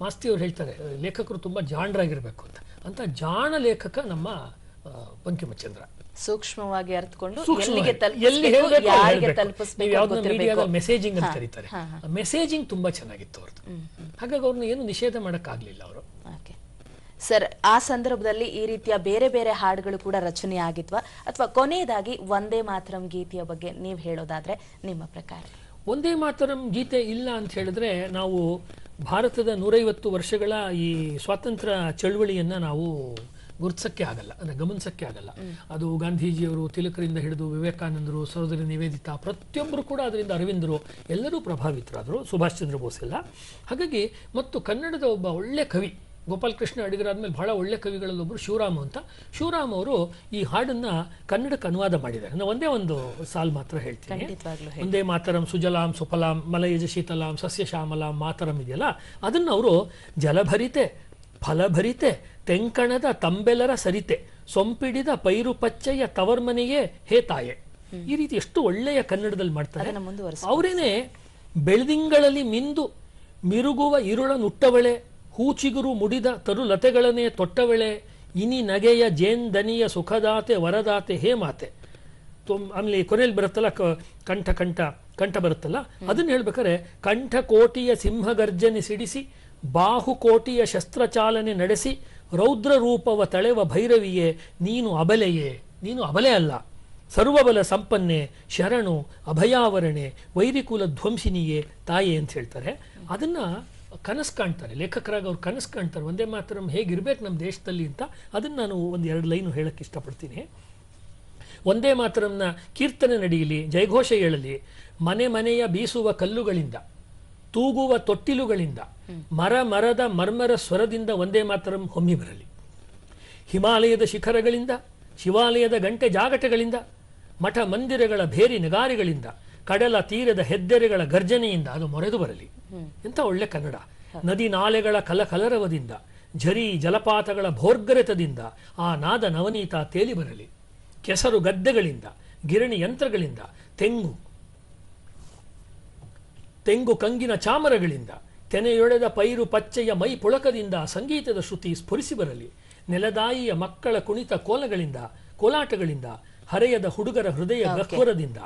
Speaker 2: ಮಾಸ್ತಿ ಅವ್ರು ಹೇಳ್ತಾರೆ ಲೇಖಕರು ತುಂಬಾ ಜಾಣರಾಗಿರ್ಬೇಕು ಅಂತ. ಅಂತ ಜಾಣ ಲೇಖಕ ನಮ್ಮ ಬಂಕಿಮಚಂದ್ರ
Speaker 1: ಸೂಕ್ಷ್ಮವಾಗಿ ಅರ್ಥಕೊಂಡು.
Speaker 2: ಮೀಡಿಯಾದಲ್ಲಿ ಮೆಸೇಜಿಂಗ್ ಅಂತ ಕರೀತಾರೆ. ಮೆಸೇಜಿಂಗ್ ತುಂಬಾ ಚೆನ್ನಾಗಿತ್ತು ಅವ್ರದ್ದು. ಹಾಗಾಗಿ ಅವ್ರನ್ನ ಏನು ನಿಷೇಧ ಮಾಡಕ್ಕಾಗ್ಲಿಲ್ಲ ಅವರು.
Speaker 1: ಸರ್ ಆ ಸಂದರ್ಭದಲ್ಲಿ ಈ ರೀತಿಯ ಬೇರೆ ಬೇರೆ ಹಾಡುಗಳು ಕೂಡ ರಚನೆ ಆಗಿತ್ವಾ ಅಥವಾ ಕೊನೆಯದಾಗಿ ಒಂದೇ ಮಾತರಂ ಗೀತೆಯ ಬಗ್ಗೆ ನೀವು ಹೇಳೋದಾದ್ರೆ ನಿಮ್ಮ ಪ್ರಕಾರ?
Speaker 2: ಒಂದೇ ಮಾತರಂ ಗೀತೆ ಇಲ್ಲ ಅಂತ ಹೇಳಿದ್ರೆ ನಾವು ಭಾರತದ ನೂರೈವತ್ತು ವರ್ಷಗಳ ಈ ಸ್ವಾತಂತ್ರ್ಯ ಚಳವಳಿಯನ್ನ ನಾವು ಗುರುತಿಸಕ್ಕೆ ಆಗಲ್ಲ ಅಂದ್ರೆ ಗಮನಿಸಕ್ಕೆ ಆಗಲ್ಲ. ಅದು ಗಾಂಧೀಜಿಯವರು ತಿಲಕರಿಂದ ಹಿಡಿದು ವಿವೇಕಾನಂದರು ಸರೋದರಿ ನಿವೇದಿತಾ ಪ್ರತಿಯೊಬ್ಬರು ಕೂಡ ಅದರಿಂದ ಅರವಿಂದರು ಎಲ್ಲರೂ ಪ್ರಭಾವಿತರಾದರು ಸುಭಾಷ್ ಚಂದ್ರ ಬೋಸ್ ಎಲ್ಲ ಹಾಗಾಗಿ ಮತ್ತು ಕನ್ನಡದ ಒಬ್ಬ ಒಳ್ಳೆ ಕವಿ ಗೋಪಾಲಕೃಷ್ಣ ಅಡಿಗರಾದ್ಮೇಲೆ ಬಹಳ ಒಳ್ಳೆ ಕವಿಗಳಲ್ಲಿ ಒಬ್ಬರು ಶಿವರಾಮ್ ಅಂತ. ಶಿವರಾಮ್ ಅವರು ಈ ಹಾಡನ್ನ ಕನ್ನಡಕ್ಕೆ ಅನುವಾದ ಮಾಡಿದ್ದಾರೆ. ನಾನು ಒಂದೇ ಒಂದು ಸಾಲ್ ಮಾತ್ರ ಹೇಳ್ತೀನಿ. ಒಂದೇ ಮಾತರಂ ಸುಜಲಾಂ ಸುಫಲಾಂ ಮಲಯಜ ಶೀತಲಾಂ ಸಸ್ಯ ಶ್ಯಾಮಲಾಂ ಮಾತರಂ ಇದೆಯಲ್ಲ ಅದನ್ನು ಅವರು ಜಲಭರಿತೆ ಫಲಭರಿತೆ ತೆಂಕಣದ ತಂಬೆಲರ ಸರಿತೆ ಸೊಂಪಿಡಿದ ಪೈರು ಪಚ್ಚೆಯ ತವರ್ಮನೆಯೇ ಹೇ ತಾಯೆ. ಈ ರೀತಿ ಎಷ್ಟು ಒಳ್ಳೆಯ ಕನ್ನಡದಲ್ಲಿ ಮಾಡ್ತಾರೆ. ಅವರೇನೆ ಬೆಳದಿಂಗಳಲ್ಲಿ ಮಿಂದು ಮಿರುಗುವ ಇರುಳ ನುಟ್ಟವಳೆ ಹೂಚಿಗುರು ಮುಡಿದ ತರುಲತೆಗಳನ್ನೇ ತೊಟ್ಟವಳೆ ಇನಿ ನಗೆಯ ಜೇಂದನಿಯ ಸುಖದಾತೆ ವರದಾತೆ ಹೇ ಮಾತೆ. ತುಮ್ ಆಮೇಲೆ ಕೊನೆಯಲ್ಲಿ ಬರುತ್ತಲ್ಲ ಕಂಠ ಕಂಠ ಕಂಠ ಬರುತ್ತಲ್ಲ ಅದನ್ನ ಹೇಳ್ಬೇಕಾರೆ ಕಂಠ ಕೋಟಿಯ ಸಿಂಹಗರ್ಜನೆ ಸಿಡಿಸಿ ಬಾಹುಕೋಟಿಯ ಶಸ್ತ್ರಚಾಲನೆ ನಡೆಸಿ ರೌದ್ರ ರೂಪವ ತಳೆವ ಭೈರವಿಯೇ ನೀನು ಅಬಲೆಯೇ. ನೀನು ಅಬಲೆ ಅಲ್ಲ. ಸರ್ವಬಲ ಸಂಪನ್ನೆ ಶರಣು ಅಭಯಾವರಣೆ ವೈರಿಕುಲ ಧ್ವಂಸಿನಿಯೇ ತಾಯಿ ಅಂತ ಹೇಳ್ತಾರೆ. ಅದನ್ನ ಕನಸು ಕಾಣ್ತಾರೆ ಲೇಖಕರಾಗಿ ಅವ್ರು ಕನಸು ಕಾಣ್ತಾರೆ ಒಂದೇ ಮಾತ್ರ ಹೇಗಿರ್ಬೇಕು ನಮ್ಮ ದೇಶದಲ್ಲಿ ಅಂತ ಅದನ್ನ ನಾನು ಒಂದು ಎರಡು ಲೈನು ಹೇಳಕ್ಕೆ ಇಷ್ಟಪಡ್ತೀನಿ. ಒಂದೇ ಮಾತ್ರಮ್ನ ಕೀರ್ತನೆ ನಡೆಯಲಿ ಜೈಘೋಷ ಹೇಳಲಿ, ಮನೆ ಮನೆಯ ಬೀಸುವ ಕಲ್ಲುಗಳಿಂದ, ತೂಗುವ ತೊಟ್ಟಿಲುಗಳಿಂದ, ಮರ ಮರದ ಮರ್ಮರ ಸ್ವರದಿಂದ ಒಂದೇ ಮಾತ್ರಂ ಹೊಮ್ಮಿ ಬರಲಿ. ಹಿಮಾಲಯದ ಶಿಖರಗಳಿಂದ, ಶಿವಾಲಯದ ಗಂಟೆ ಜಾಗಟಗಳಿಂದ, ಮಠ ಮಂದಿರಗಳ ಭೇರಿ ನಗಾರಿಗಳಿಂದ, ಕಡಲ ತೀರದ ಹೆದ್ದೆರೆಗಳ ಗರ್ಜನೆಯಿಂದ ಅದು ಮೊರೆದು ಬರಲಿ. ಎಂತ ಒಳ್ಳೆ ಕನ್ನಡ. ನದಿ ನಾಲೆಗಳ ಕಲಕಲರವದಿಂದ ಝರಿ ಜಲಪಾತಗಳ ಭೋರ್ಗರೆತದಿಂದ ಆ ನಾದ ನವನೀತ ತೇಲಿ ಬರಲಿ. ಕೆಸರು ಗದ್ದೆಗಳಿಂದ ಗಿರಣಿ ಯಂತ್ರಗಳಿಂದ ತೆಂಗು ತೆಂಗು ಕಂಗಿನ ಚಾಮರಗಳಿಂದ ತೆನೆಯೊಳೆದ ಪೈರು ಪಚ್ಚೆಯ ಮೈ ಪುಳಕದಿಂದ ಸಂಗೀತದ ಶ್ರುತಿ ಸ್ಫುರಿಸಿ ಬರಲಿ. ನೆಲದಾಯಿಯ ಮಕ್ಕಳ ಕುಣಿತ ಕೋಲಗಳಿಂದ ಕೋಲಾಟಗಳಿಂದ ಹರೆಯದ ಹುಡುಗರ ಹೃದಯ ಗಹ್ವರದಿಂದ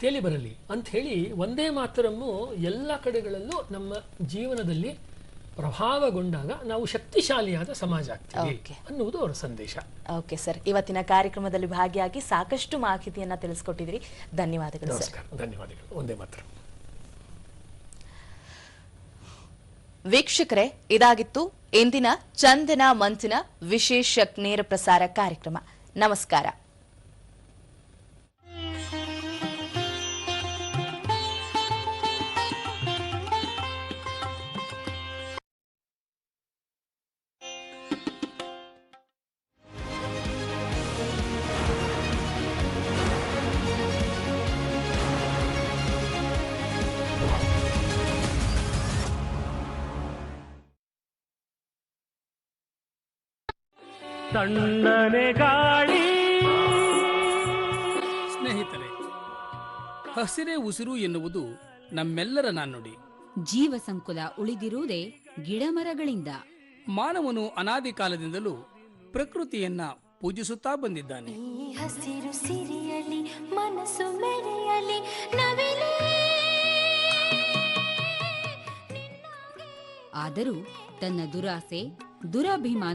Speaker 2: ತೇಲಿ ಬರಲಿ ಅಂತ ಹೇಳಿ ಒಂದೇ ಮಾತ್ರಮ್ಮು ಎಲ್ಲ ಕಡೆಗಳಲ್ಲೂ ನಮ್ಮ ಜೀವನದಲ್ಲಿ ಪ್ರಭಾವಗೊಂಡಾಗ ನಾವು ಶಕ್ತಿಶಾಲಿಯಾದ ಸಮಾಜ ಆಗ್ತೀವಿ ಅನ್ನುವುದು ಅವರ ಸಂದೇಶ.
Speaker 1: ಓಕೆ ಸರ್ ಇವತ್ತಿನ ಕಾರ್ಯಕ್ರಮದಲ್ಲಿ ಭಾಗಿಯಾಗಿ ಸಾಕಷ್ಟು ಮಾಹಿತಿಯನ್ನ ತಿಳಿಸ್ಕೊಟ್ಟಿದ್ರಿ ಧನ್ಯವಾದಗಳು
Speaker 2: ನಮಸ್ಕಾರ. ಧನ್ಯವಾದಗಳು. ಒಂದೇ ಮಾತ್ರ.
Speaker 1: ವೀಕ್ಷಕರೇ ಇದಾಗಿತ್ತು ಇಂದಿನ ಚಂದನ ಮಂಚಿನ ವಿಶೇಷ ನೇರ ಪ್ರಸಾರ ಕಾರ್ಯಕ್ರಮ. ನಮಸ್ಕಾರ.
Speaker 2: ತಣ್ಣನೆ ಗಾಳಿ.
Speaker 3: ಸ್ನೇಹಿತರೆ ಹಸಿರೆ ಉಸಿರು ಎನ್ನುವುದು ನಮ್ಮೆಲ್ಲರ ನಾನುಡಿ
Speaker 4: ಜೀವ ಸಂಕುಲ ಉಳಿದಿರುವುದೇ ಗಿಡಮರಗಳಿಂದ
Speaker 3: ಮಾನವನು ಅನಾದಿ ಕಾಲದಿಂದಲೂ ಪ್ರಕೃತಿಯನ್ನ ಪೂಜಿಸುತ್ತಾ ಬಂದಿದ್ದಾನೆ.
Speaker 5: ಹಸಿರು ಸಿರಿಯಲಿ ಮನಸ್ಸು ಮೆರೆಯಲಿ ನವಿಲೇ
Speaker 4: ಆದರೂ ತನ್ನ ದುರಾಸೆ ದುರಾಭಿಮಾನ